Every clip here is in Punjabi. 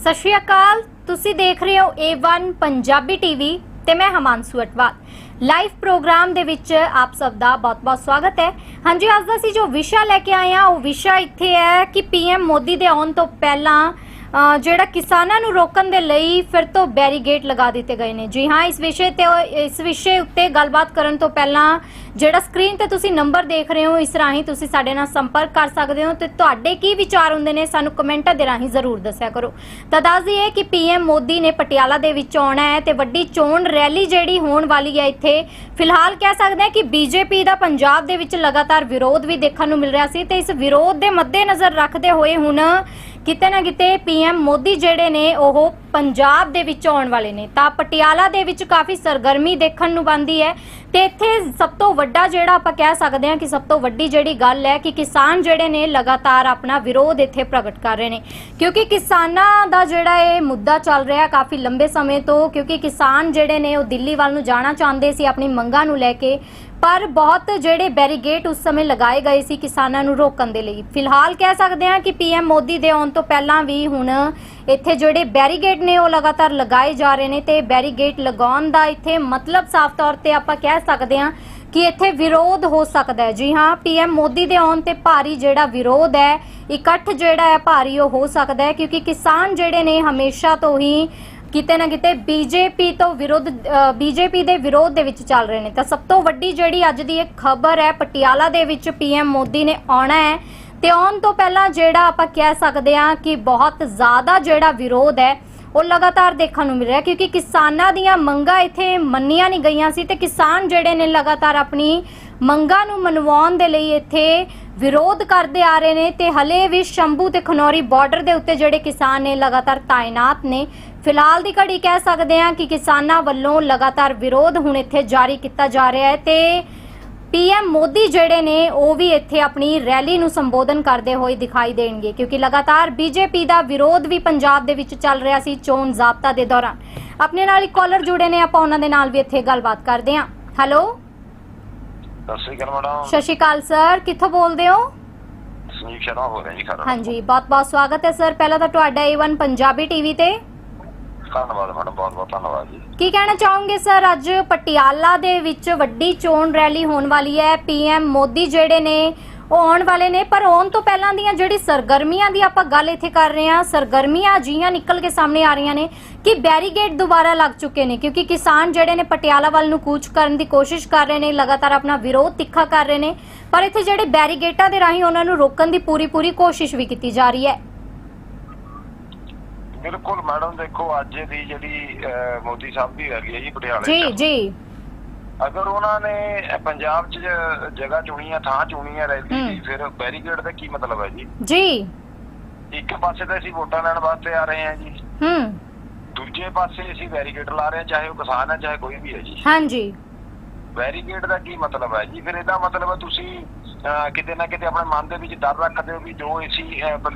ਸਤਿ ਸ਼੍ਰੀ ਅਕਾਲ। ਤੁਸੀਂ ਦੇਖ ਰਹੇ ਹੋ A1 ਪੰਜਾਬੀ ਟੀਵੀ ਤੇ ਮੈਂ ਹਮਾਂਸੂ ਅਟਵਾਲ। ਲਾਈਵ ਪ੍ਰੋਗਰਾਮ ਦੇ ਵਿੱਚ ਆਪ ਸਭ ਦਾ ਬਹੁਤ-ਬਹੁਤ ਸਵਾਗਤ ਹੈ। ਹਾਂਜੀ, ਅੱਜ ਦਾ ਅਸੀਂ ਜੋ ਵਿਸ਼ਾ ਲੈ ਕੇ ਆਏ ਹਾਂ, ਉਹ ਵਿਸ਼ਾ ਇੱਥੇ ਹੈ ਕਿ ਪੀਐਮ ਮੋਦੀ ਦੇ ਆਉਣ ਤੋਂ ਪਹਿਲਾਂ ਜਿਹੜਾ ਕਿਸਾਨਾਂ ਨੂੰ ਰੋਕਣ ਦੇ ਲਈ ਫਿਰ ਤੋਂ ਬੈਰੀਗੇਟ ਲਗਾ ਦਿੱਤੇ ਗਏ ਨੇ। ਜੀ ਹਾਂ, ਇਸ ਵਿਸ਼ੇ ਤੇ, ਇਸ ਵਿਸ਼ੇ ਉੱਤੇ ਗੱਲਬਾਤ ਕਰਨ ਤੋਂ ਪਹਿਲਾਂ ਜਿਹੜਾ ਸਕਰੀਨ ਤੇ ਤੁਸੀਂ ਨੰਬਰ ਦੇਖ ਰਹੇ ਹੋ, ਇਸ ਰਾਹੀਂ ਤੁਸੀਂ ਸਾਡੇ ਨਾਲ ਸੰਪਰਕ ਕਰ ਸਕਦੇ ਹੋ ਤੇ ਤੁਹਾਡੇ ਕੀ ਵਿਚਾਰ ਹੁੰਦੇ ਨੇ, ਸਾਨੂੰ ਕਮੈਂਟਾਂ ਦੇ ਰਾਹੀਂ ਜ਼ਰੂਰ ਦੱਸਿਆ ਕਰੋ। ਤਾਂ ਦੱਸ ਦਈਏ ਕਿ ਪੀਐਮ ਮੋਦੀ ਨੇ ਪਟਿਆਲਾ ਦੇ ਵਿੱਚ ਆਉਣਾ ਹੈ ਤੇ ਵੱਡੀ ਚੋਣ ਰੈਲੀ ਜਿਹੜੀ ਹੋਣ ਵਾਲੀ ਹੈ ਇੱਥੇ, ਫਿਲਹਾਲ ਕਹਿ ਸਕਦੇ ਹਾਂ ਕਿ ਬੀਜੇਪੀ ਦਾ ਪੰਜਾਬ ਦੇ ਵਿੱਚ ਲਗਾਤਾਰ ਵਿਰੋਧ ਵੀ ਦੇਖਣ ਨੂੰ ਮਿਲ ਰਿਹਾ ਸੀ ਤੇ ਇਸ ਵਿਰੋਧ ਦੇ ਮੱਦੇਨਜ਼ਰ ਰੱਖਦੇ ਹੋਏ ਹੁਣ ਕਿਤੇ ਨਾ ਕਿਤੇ ਪੀਐਮ ਮੋਦੀ ਜਿਹੜੇ ਨੇ, ਉਹ ਪੰਜਾਬ ਦੇ ਵਿੱਚ ਆਉਣ ਵਾਲੇ ਨੇ। ਤਾਂ ਪਟਿਆਲਾ ਦੇ ਵਿੱਚ ਕਾਫੀ ਸਰਗਰਮੀ ਦੇਖਣ ਨੂੰ ਬੰਦੀ ਹੈ ਤੇ ਇੱਥੇ ਸਭ ਤੋਂ ਵੱਡਾ ਜਿਹੜਾ ਆਪਾਂ ਕਹਿ ਸਕਦੇ ਹਾਂ ਕਿ ਸਭ ਤੋਂ ਵੱਡੀ ਜਿਹੜੀ ਗੱਲ ਹੈ ਕਿ ਕਿਸਾਨ ਜਿਹੜੇ ਨੇ ਲਗਾਤਾਰ ਆਪਣਾ ਵਿਰੋਧ ਇੱਥੇ ਪ੍ਰਗਟ ਕਰ ਰਹੇ ਨੇ। ਕਿਉਂਕਿ ਕਿਸਾਨਾਂ ਦਾ ਜਿਹੜਾ ਇਹ ਮੁੱਦਾ ਚੱਲ ਰਿਹਾ ਕਾਫੀ ਲੰਬੇ ਸਮੇਂ ਤੋਂ, ਕਿਉਂਕਿ ਕਿਸਾਨ ਜਿਹੜੇ ਨੇ ਉਹ ਦਿੱਲੀ ਵੱਲ ਨੂੰ ਜਾਣਾ ਚਾਹੁੰਦੇ ਸੀ, ਆਪਣੀ ਮੰਗਾਂ ਨੂੰ ਲੈ ਕੇ। ਪਰ ਬਹੁਤ ਜਿਹੜੇ ਬੈਰੀਗੇਟ ਉਸ ਸਮੇਂ ਲਗਾਏ ਗਏ ਸੀ ਕਿਸਾਨਾਂ ਨੂੰ ਰੋਕਣ ਦੇ ਲਈ। ਫਿਲਹਾਲ ਕਹਿ ਸਕਦੇ ਹਾਂ ਕਿ ਪੀਐਮ ਮੋਦੀ ਦੇ ਆਉਣ ਤੋਂ ਪਹਿਲਾਂ ਵੀ ਹੁਣ ਇੱਥੇ ਜਿਹੜੇ ਬੈਰੀਗੇਟ ਨੇ ਉਹ ਲਗਾਤਾਰ ਲਗਾਏ ਜਾ ਰਹੇ ਨੇ ਤੇ ਬੈਰੀਗੇਟ ਲਗਾਉਣ ਦਾ ਇੱਥੇ ਮਤਲਬ ਸਾਫ਼ ਤੌਰ ਤੇ ਆਪਾਂ ਕਹਿ ਸਕਦੇ ਹਾਂ ਕਿ ਇੱਥੇ ਵਿਰੋਧ ਹੋ ਸਕਦਾ ਹੈ। ਜੀ ਹਾਂ ਪੀਐਮ ਮੋਦੀ ਦੇ ਆਉਣ ਤੇ ਭਾਰੀ ਜਿਹੜਾ ਵਿਰੋਧ ਹੈ, ਇਕੱਠ ਜਿਹੜਾ ਹੈ ਭਾਰੀ ਉਹ ਹੋ ਸਕਦਾ ਹੈ, ਕਿਉਂਕਿ ਕਿਸਾਨ ਜਿਹੜੇ ਨੇ ਹਮੇਸ਼ਾ ਤੋਂ ਹੀ ਕਿਤੇ ਨਾ ਕਿਤੇ ਬੀਜੇਪੀ ਤੋਂ ਵਿਰੋਧ ਬੀਜੇਪੀ ਦੇ ਵਿਰੋਧ ਦੇ ਵਿੱਚ ਚੱਲ ਰਹੇ ਨੇ। ਤਾਂ ਸਭ ਤੋਂ ਵੱਡੀ ਜਿਹੜੀ ਅੱਜ ਦੀ ਇੱਕ ਖਬਰ ਹੈ, ਪਟਿਆਲਾ ਦੇ ਵਿੱਚ ਪੀਐਮ ਮੋਦੀ ਨੇ ਆਉਣਾ ਹੈ। ਤੇ ਆਉਣ ਤੋਂ ਪਹਿਲਾਂ ਜਿਹੜਾ ਆਪਾਂ ਕਹਿ ਸਕਦੇ ਹਾਂ ਕਿ ਬਹੁਤ ਜ਼ਿਆਦਾ ਜਿਹੜਾ ਵਿਰੋਧ ਹੈ ਉਹ ਲਗਾਤਾਰ ਦੇਖਣ ਨੂੰ ਮਿਲ ਰਿਹਾ ਕਿਉਂਕਿ ਕਿਸਾਨਾਂ ਦੀਆਂ ਮੰਗਾਂ ਇੱਥੇ ਮੰਨੀਆਂ ਨਹੀਂ ਗਈਆਂ ਸੀ ਤੇ ਕਿਸਾਨ ਜਿਹੜੇ ਨੇ ਲਗਾਤਾਰ ਆਪਣੀ ਮੰਗਾਂ ਨੂੰ ਮਨਵਾਉਣ ਦੇ ਲਈ ਇੱਥੇ ਵਿਰੋਧ ਕਰਦੇ ਆ ਰਹੇ ਨੇ ਤੇ ਹਲੇ ਵੀ ਸ਼ੰਭੂ ਤੇ ਖਨੌਰੀ ਬਾਰਡਰ ਦੇ ਉੱਤੇ ਜਿਹੜੇ ਕਿਸਾਨ ਨੇ ਲਗਾਤਾਰ ਤਾਇਨਾਤ ਨੇ। ਫਿਲਹਾਲ ਦੀ ਘੜੀ ਕਹਿ ਸਕਦੇ ਹਾਂ ਕਿ ਕਿਸਾਨਾਂ ਵੱਲੋਂ ਲਗਾਤਾਰ ਵਿਰੋਧ ਹੁਣ ਇੱਥੇ ਜਾਰੀ ਕੀਤਾ ਜਾ ਰਿਹਾ ਹੈ ਤੇ ਪੀਐਮ ਮੋਦੀ ਜਿਹੜੇ ਨੇ ਉਹ ਵੀ ਇੱਥੇ ਆਪਣੀ ਰੈਲੀ ਨੂੰ ਸੰਬੋਧਨ ਕਰਦੇ ਹੋਏ ਦਿਖਾਈ ਦੇਣਗੇ ਕਿਉਂਕਿ ਲਗਾਤਾਰ ਬੀਜੇਪੀ ਦਾ ਵਿਰੋਧ ਵੀ ਪੰਜਾਬ ਦੇ ਵਿੱਚ ਚੱਲ ਰਿਹਾ ਸੀ ਚੋਣ ਜ਼ਾਬਤਾ ਦੇ ਦੌਰਾਨ। ਆਪਣੇ ਨਾਲ ਇੱਕ ਕਾਲਰ ਜੁੜੇ ਨੇ ਆਪਾਂ ਉਹਨਾਂ ਦੇ ਨਾਲ ਵੀ ਇੱਥੇ ਗੱਲਬਾਤ ਕਰਦੇ ਹਾਂ। ਹੈਲੋ ਸਤਿ ਸ਼੍ਰੀ ਅਕਾਲ ਮੈਡਮ। ਸਤਿ ਸ਼੍ਰੀ ਅਕਾਲ ਸਰ ਕਿੱਥੋਂ ਬੋਲਦੇ ਹੋ? ਸੰਜੀਵ ਸ਼ਰਮਾ ਹੋ ਰਿਹਾ ਜੀ ਖਰੜ। ਹਾਂਜੀ ਬਹੁਤ ਬਹੁਤ ਸਵਾਗਤ ਹੈ ਸਰ। ਪਹਿਲਾਂ ਤਾਂ ਤੁਹਾਡਾ A1 ਪੰਜਾਬੀ ਟੀਵੀ ਤੇ। ਧੰਨਵਾਦ, ਮੈਡਮ, ਬਹੁਤ ਬਹੁਤ ਧੰਨਵਾਦ ਜੀ। ਕੀ ਕਹਿਣਾ ਚਾਹੋਗੇ ਸਰ? ਅੱਜ ਪਟਿਆਲਾ ਦੇ ਵਿੱਚ ਵੱਡੀ ਚੋਣ ਰੈਲੀ ਹੋਣ ਵਾਲੀ ਹੈ। ਪੀਐਮ ਮੋਦੀ ਜਿਹੜੇ ਨੇ, ਉਹ ਆਉਣ ਵਾਲੇ ਨੇ, ਪਰ ਆਉਣ ਤੋਂ ਪਹਿਲਾਂ ਦੀਆਂ ਜਿਹੜੀ ਸਰਗਰਮੀਆਂ ਦੀ ਆਪਾਂ ਗੱਲ ਇੱਥੇ ਕਰ ਰਹੇ ਹਾਂ, ਸਰਗਰਮੀਆਂ ਜੀਆਂ ਨਿਕਲ ਕੇ ਸਾਹਮਣੇ ਆ ਰਹੀਆਂ ਨੇ ਕਿ ਬੈਰੀਗੇਡ ਦੁਬਾਰਾ ਲੱਗ ਚੁੱਕੇ ਨੇ, ਕਿਉਂਕਿ ਕਿਸਾਨ ਜਿਹੜੇ ਨੇ ਪਟਿਆਲਾ ਵੱਲ ਨੂੰ ਕੂਚ ਕਰਨ ਦੀ ਕੋਸ਼ਿਸ਼ ਕਰ ਰਹੇ ਨੇ, ਲਗਾਤਾਰ ਆਪਣਾ ਵਿਰੋਧ ਤਿੱਖਾ ਕਰ ਰਹੇ ਨੇ, ਪਰ ਇੱਥੇ ਜਿਹੜੇ ਬੈਰੀਗੇਟਾਂ ਦੇ ਰਾਹੀਂ ਉਹਨਾਂ ਨੂੰ ਰੋਕਣ ਦੀ ਪੂਰੀ ਪੂਰੀ ਕੋਸ਼ਿਸ਼ ਵੀ ਕੀਤੀ ਜਾ ਰਹੀ ਹੈ। ਬਿਲਕੁਲ ਮੈਡਮ ਦੇਖੋ ਅੱਜ ਦੀ ਜਿਹੜੀ ਮੋਦੀ ਸਾਹਿਬ ਦੀ ਹੈਗੀ ਹੈ ਜੀ ਪਟਿਆਲੇ ਜੀ ਜੀ। ਅਗਰ ਉਹਨਾਂ ਨੇ ਪੰਜਾਬ 'ਚ ਜਗ੍ਹਾ ਚੁਣੀ ਆ ਥਾਂ ਚੁਣੀ ਆ ਰੈਲੀ ਦੀ। ਫਿਰ ਬੈਰੀਕੇਡ ਦਾ ਕੀ ਮਤਲਬ ਹੈ ਜੀ? ਜੀ। ਇੱਕ ਪਾਸੇ ਤਾਂ ਅਸੀਂ ਵੋਟਾਂ ਲੈਣ ਵਾਸਤੇ ਆ ਰਹੇ ਹਾਂ ਜੀ। ਹੂੰ। ਦੂਜੇ ਪਾਸੇ ਅਸੀਂ ਬੈਰੀਕੇਡ ਲਾ ਰਹੇ ਹਾਂ ਚਾਹੇ ਉਹ ਕਿਸਾਨ ਹੈ ਚਾਹੇ ਕੋਈ ਵੀ ਹੈ ਜੀ। ਹਾਂਜੀ। ਬੈਰੀਕੇਡ ਦਾ ਕੀ ਮਤਲਬ ਹੈ ਜੀ? ਫਿਰ ਇਹਦਾ ਮਤਲਬ ਹੈ ਤੁਸੀਂ ਕਿਤੇ ਨਾ ਕਿਤੇ ਆਪਣੇ ਮਨ ਦੇ ਵਿੱਚ ਡਰ ਰੱਖਦੇ ਹੋ ਵੀ ਜੋ ਅਸੀਂ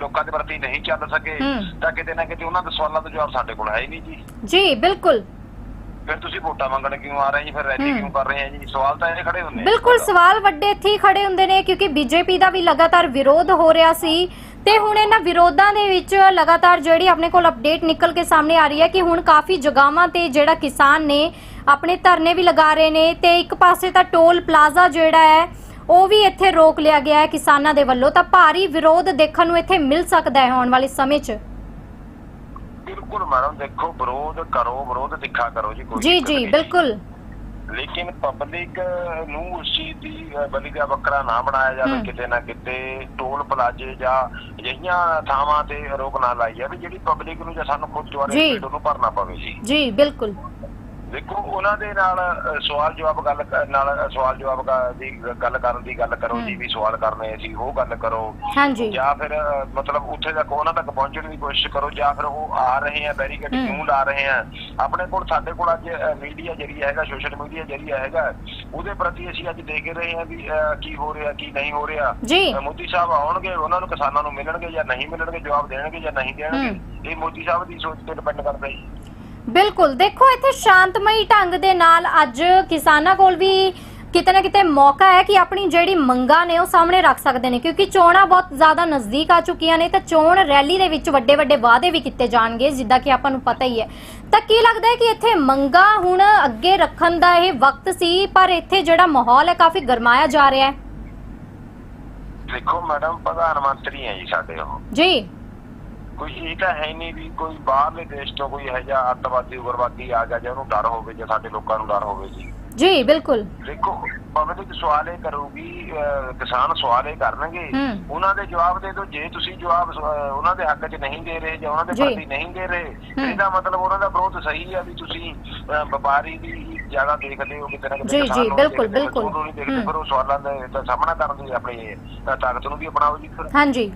ਲੋਕਾਂ ਦੇ ਪ੍ਰਤੀ ਨਹੀਂ ਚੱਲ ਸਕੇ। ਤਾਂ ਕਿਤੇ ਨਾ ਕਿਤੇ ਉਹਨਾਂ ਦੇ ਸਵਾਲਾਂ ਦਾ ਜਵਾਬ ਸਾਡੇ ਕੋਲ ਹੈ ਹੀ ਨਹੀਂ ਜੀ। ਜੀ ਬਿਲਕੁਲ। ਫਿਰ ਤੁਸੀਂ ਵੋਟਾਂ ਮੰਗਣ ਕਿਉਂ ਆ ਰਹੇ ਜੀ? ਫਿਰ ਰੈਲੀ। ਕਿਉਂ ਕਰ ਰਹੇ ਆ ਜੀ? ਸਵਾਲ ਤਾਂ ਇਹ ਖੜੇ ਹੁੰਦੇ ਆ। ਬਿਲਕੁਲ ਸਵਾਲ ਵੱਡੇ ਇੱਥੇ ਹੀ ਖੜੇ ਹੁੰਦੇ ਨੇ ਕਿਉਂਕਿ ਬੀਜੇਪੀ ਦਾ ਵੀ ਲਗਾਤਾਰ ਵਿਰੋਧ ਹੋ ਰਿਹਾ ਸੀ। ਤੇ ਹੁਣ ਇਹਨਾਂ ਵਿਰੋਧਾਂ ਦੇ ਵਿੱਚ ਲਗਾਤਾਰ ਜਿਹੜੀ ਆਪਣੇ ਕੋਲ ਅਪਡੇਟ ਨਿਕਲ ਕੇ ਸਾਹਮਣੇ ਆ ਰਹੀ ਹੈ ਕਿ ਹੁਣ ਕਾਫੀ ਜਗਾਵਾਂ ਤੇ ਜਿਹੜਾ ਕਿਸਾਨ ਨੇ ਆਪਣੇ ਧਰਨੇ ਵੀ ਲਗਾ ਰਹੇ ਨੇ ਤੇ ਇੱਕ ਪਾਸੇ ਤਾਂ ਟੋਲ ਪਲਾਜ਼ਾ ਜਿਹੜਾ ਹੈ ਉਹ ਵੀ ਇੱਥੇ ਰੋਕ ਲਿਆ ਗਿਆ ਹੈ ਕਿਸਾਨਾਂ ਦੇ ਵੱਲੋਂ। ਤਾਂ ਭਾਰੀ ਵਿਰੋਧ ਦੇਖਣ ਨੂੰ ਇੱਥੇ ਮਿਲ ਸਕਦਾ ਹੈ ਆਉਣ ਵਾਲੇ ਸਮੇਂ 'ਚ। ਬਿਲਕੁਲ ਮੈਡਮ ਦੇਖੋ ਵਿਰੋਧ ਕਰੋ ਵਿਰੋਧ ਤਿੱਖਾ ਕਰੋ ਜੀ ਕੋਈ ਜੀ ਜੀ। ਬਿਲਕੁਲ ਲੇਕਿਨ ਪਬਲਿਕ ਨੂੰ ਉਸ ਚੀਜ਼ ਦੀ ਬਲੀ ਦਾ ਬੱਕਰਾ ਨਾ ਬਣਾਇਆ ਜਾਵੇ। ਕਿਤੇ ਨਾ ਕਿਤੇ ਟੋਲ ਪਲਾਜੇ ਜਾਂ ਅਜਿਹੀਆਂ ਥਾਵਾਂ ਤੇ ਰੋਕ ਨਾ ਲਾਈ ਜਾਵੇ ਜਿਹੜੀ ਪਬਲਿਕ ਨੂੰ ਜਾਂ ਸਾਨੂੰ ਖੁਦ ਦੁਆਰੇ ਨੂੰ ਭਰਨਾ ਪਵੇ ਜੀ ਜੀ ਬਿਲਕੁਲ ਦੇਖੋ ਉਹਨਾਂ ਦੇ ਨਾਲ ਸਵਾਲ ਜਵਾਬ ਗੱਲ ਨਾਲ ਸਵਾਲ ਜਵਾਬ ਦੀ ਗੱਲ ਕਰਨ ਦੀ ਗੱਲ ਕਰੋ ਜੀ ਹੂੰ। ਵੀ ਸਵਾਲ ਕਰਨੇ ਸੀ ਉਹ ਗੱਲ ਕਰੋ। ਹਾਂਜੀ। ਜਾਂ ਫਿਰ ਮਤਲਬ ਉੱਥੇ ਤੱਕ ਉਹਨਾਂ ਤੱਕ ਪਹੁੰਚਣ ਦੀ ਕੋਸ਼ਿਸ਼ ਕਰੋ ਜਾਂ ਫਿਰ ਉਹ ਆ ਰਹੇ ਆ ਬੈਰੀਕੇਡ ਹੂੰ। ਕਿਉਂ ਲਾ ਰਹੇ ਆ। ਆਪਣੇ ਕੋਲ ਸਾਡੇ ਕੋਲ ਅੱਜ ਮੀਡੀਆ ਜਰੀਆ ਹੈਗਾ ਸੋਸ਼ਲ ਮੀਡੀਆ ਜਰੀਆ ਹੈਗਾ। ਉਹਦੇ ਪ੍ਰਤੀ ਅਸੀਂ ਅੱਜ ਦੇਖ ਰਹੇ ਹਾਂ ਵੀ ਕੀ ਹੋ ਰਿਹਾ ਕੀ ਨਹੀਂ ਹੋ ਰਿਹਾ। ਮੋਦੀ ਸਾਹਿਬ ਆਉਣਗੇ ਉਹਨਾਂ ਨੂੰ ਕਿਸਾਨਾਂ ਨੂੰ ਮਿਲਣਗੇ ਜਾਂ ਨਹੀਂ ਮਿਲਣਗੇ ਜਵਾਬ ਦੇਣਗੇ ਜਾਂ ਨਹੀਂ ਦੇਣਗੇ। ਇਹ ਮੋਦੀ ਸਾਹਿਬ ਦੀ ਸੋਚ ਤੇ ਡਿਪੈਂਡ ਕਰਦਾ। ਜੀ ਬਿਲਕੁਲ। ਦੇਖੋ ਇੱਥੇ ਸ਼ਾਂਤਮਈ ਢੰਗ ਦੇ ਨਾਲ ਅੱਜ ਕਿਸਾਨਾਂ ਕੋਲ ਵੀ ਕਿਤੇ ਨਾ ਕਿਤੇ ਮੌਕਾ ਹੈ ਕਿ ਆਪਣੀ ਜਿਹੜੀ ਮੰਗਾਂ ਨੇ ਉਹ ਸਾਹਮਣੇ ਰੱਖ ਸਕਦੇ ਨੇ ਕਿਉਂਕਿ ਚੋਣਾਂ ਬਹੁਤ ਜ਼ਿਆਦਾ ਨਜ਼ਦੀਕ ਆ ਚੁੱਕੀਆਂ ਨੇ ਤਾਂ ਚੋਣ ਰੈਲੀ ਦੇ ਵਿੱਚ ਵੱਡੇ ਵੱਡੇ ਵਾਅਦੇ ਵੀ ਕੀਤੇ ਜਾਣਗੇ ਜਿੱਦਾਂ ਕਿ ਆਪਾਂ ਨੂੰ ਪਤਾ ਹੀ ਹੈ। ਤਾਂ ਕੀ ਲੱਗਦਾ ਹੈ ਕਿ ਇੱਥੇ ਮੰਗਾਂ ਹੁਣ ਅੱਗੇ ਰੱਖਣ ਦਾ ਇਹ ਵਕਤ ਸੀ ਪਰ ਇੱਥੇ ਜਿਹੜਾ ਮਾਹੌਲ ਹੈ ਕਾਫੀ ਗਰਮਾਇਆ ਜਾ ਰਿਹਾ ਹੈ? ਦੇਖੋ ਮੈਡਮ ਪ੍ਰਧਾਨ ਮੰਤਰੀ ਹੈ ਜੀ ਸਾਡੇ ਉਹ। ਜੀ। ਕੋਈ ਇਹ ਤਾਂ ਹੈ ਨਹੀਂ ਵੀ ਕੋਈ ਬਾਹਰਲੇ ਦੇਸ਼ ਤੋਂ ਕੋਈ ਇਹੋ ਜਿਹਾ ਅੱਤਵਾਦੀ ਉਗਰਵਾਦੀ ਆ ਗਿਆ ਜਾਂ ਉਹਨੂੰ ਡਰ ਹੋਵੇ ਜਾਂ ਸਾਡੇ ਲੋਕਾਂ ਨੂੰ ਡਰ ਹੋਵੇ ਜੀ ਜੀ ਬਿਲਕੁਲ ਦੇਖੋ ਪਬਲਿਕ ਸਵਾਲ ਇਹ ਕਰੂਗੀ ਕਿਸਾਨ ਸਵਾਲ ਇਹ ਕਰਨਗੇ ਹੂੰ। ਉਹਨਾਂ ਦੇ ਜਵਾਬ ਦੇ ਦਿਓ ਜੇ ਤੁਸੀਂ ਜਵਾਬ ਉਹਨਾਂ ਦੇ ਹੱਕ 'ਚ ਨਹੀਂ ਦੇ ਰਹੇ ਜਾਂ ਉਹਨਾਂ ਦੇ ਜੀ। ਪ੍ਰਤੀ ਨਹੀਂ ਦੇ ਰਹੇ ਇਹਦਾ ਮਤਲਬ ਉਹਨਾਂ ਦਾ ਵਿਰੋਧ ਸਹੀ ਆ ਵੀ ਤੁਸੀਂ ਵਪਾਰੀ ਦੀ ਜ਼ਿਆਦਾ ਦੇਖਦੇ ਹੋ ਕਿਤੇ ਨਾ ਕਿਤੇ ਜੀ, ਜੀ, ਬਿਲਕੁਲ, ਹੋ, ਬਿਲਕੁਲ। ਮਜ਼ਦੂਰ ਨੂੰ ਨਹੀਂ ਦੇਖਦੇ ਹੂੰ। ਫਿਰ ਉਹ ਸਵਾਲਾਂ ਦਾ ਸਾਹਮਣਾ ਕਰਨ ਦੀ ਆਪਣੀ ਤਾਕਤ ਨੂੰ ਵੀ ਅਪਣਾਓ ਜੀ ਹਾਂਜੀ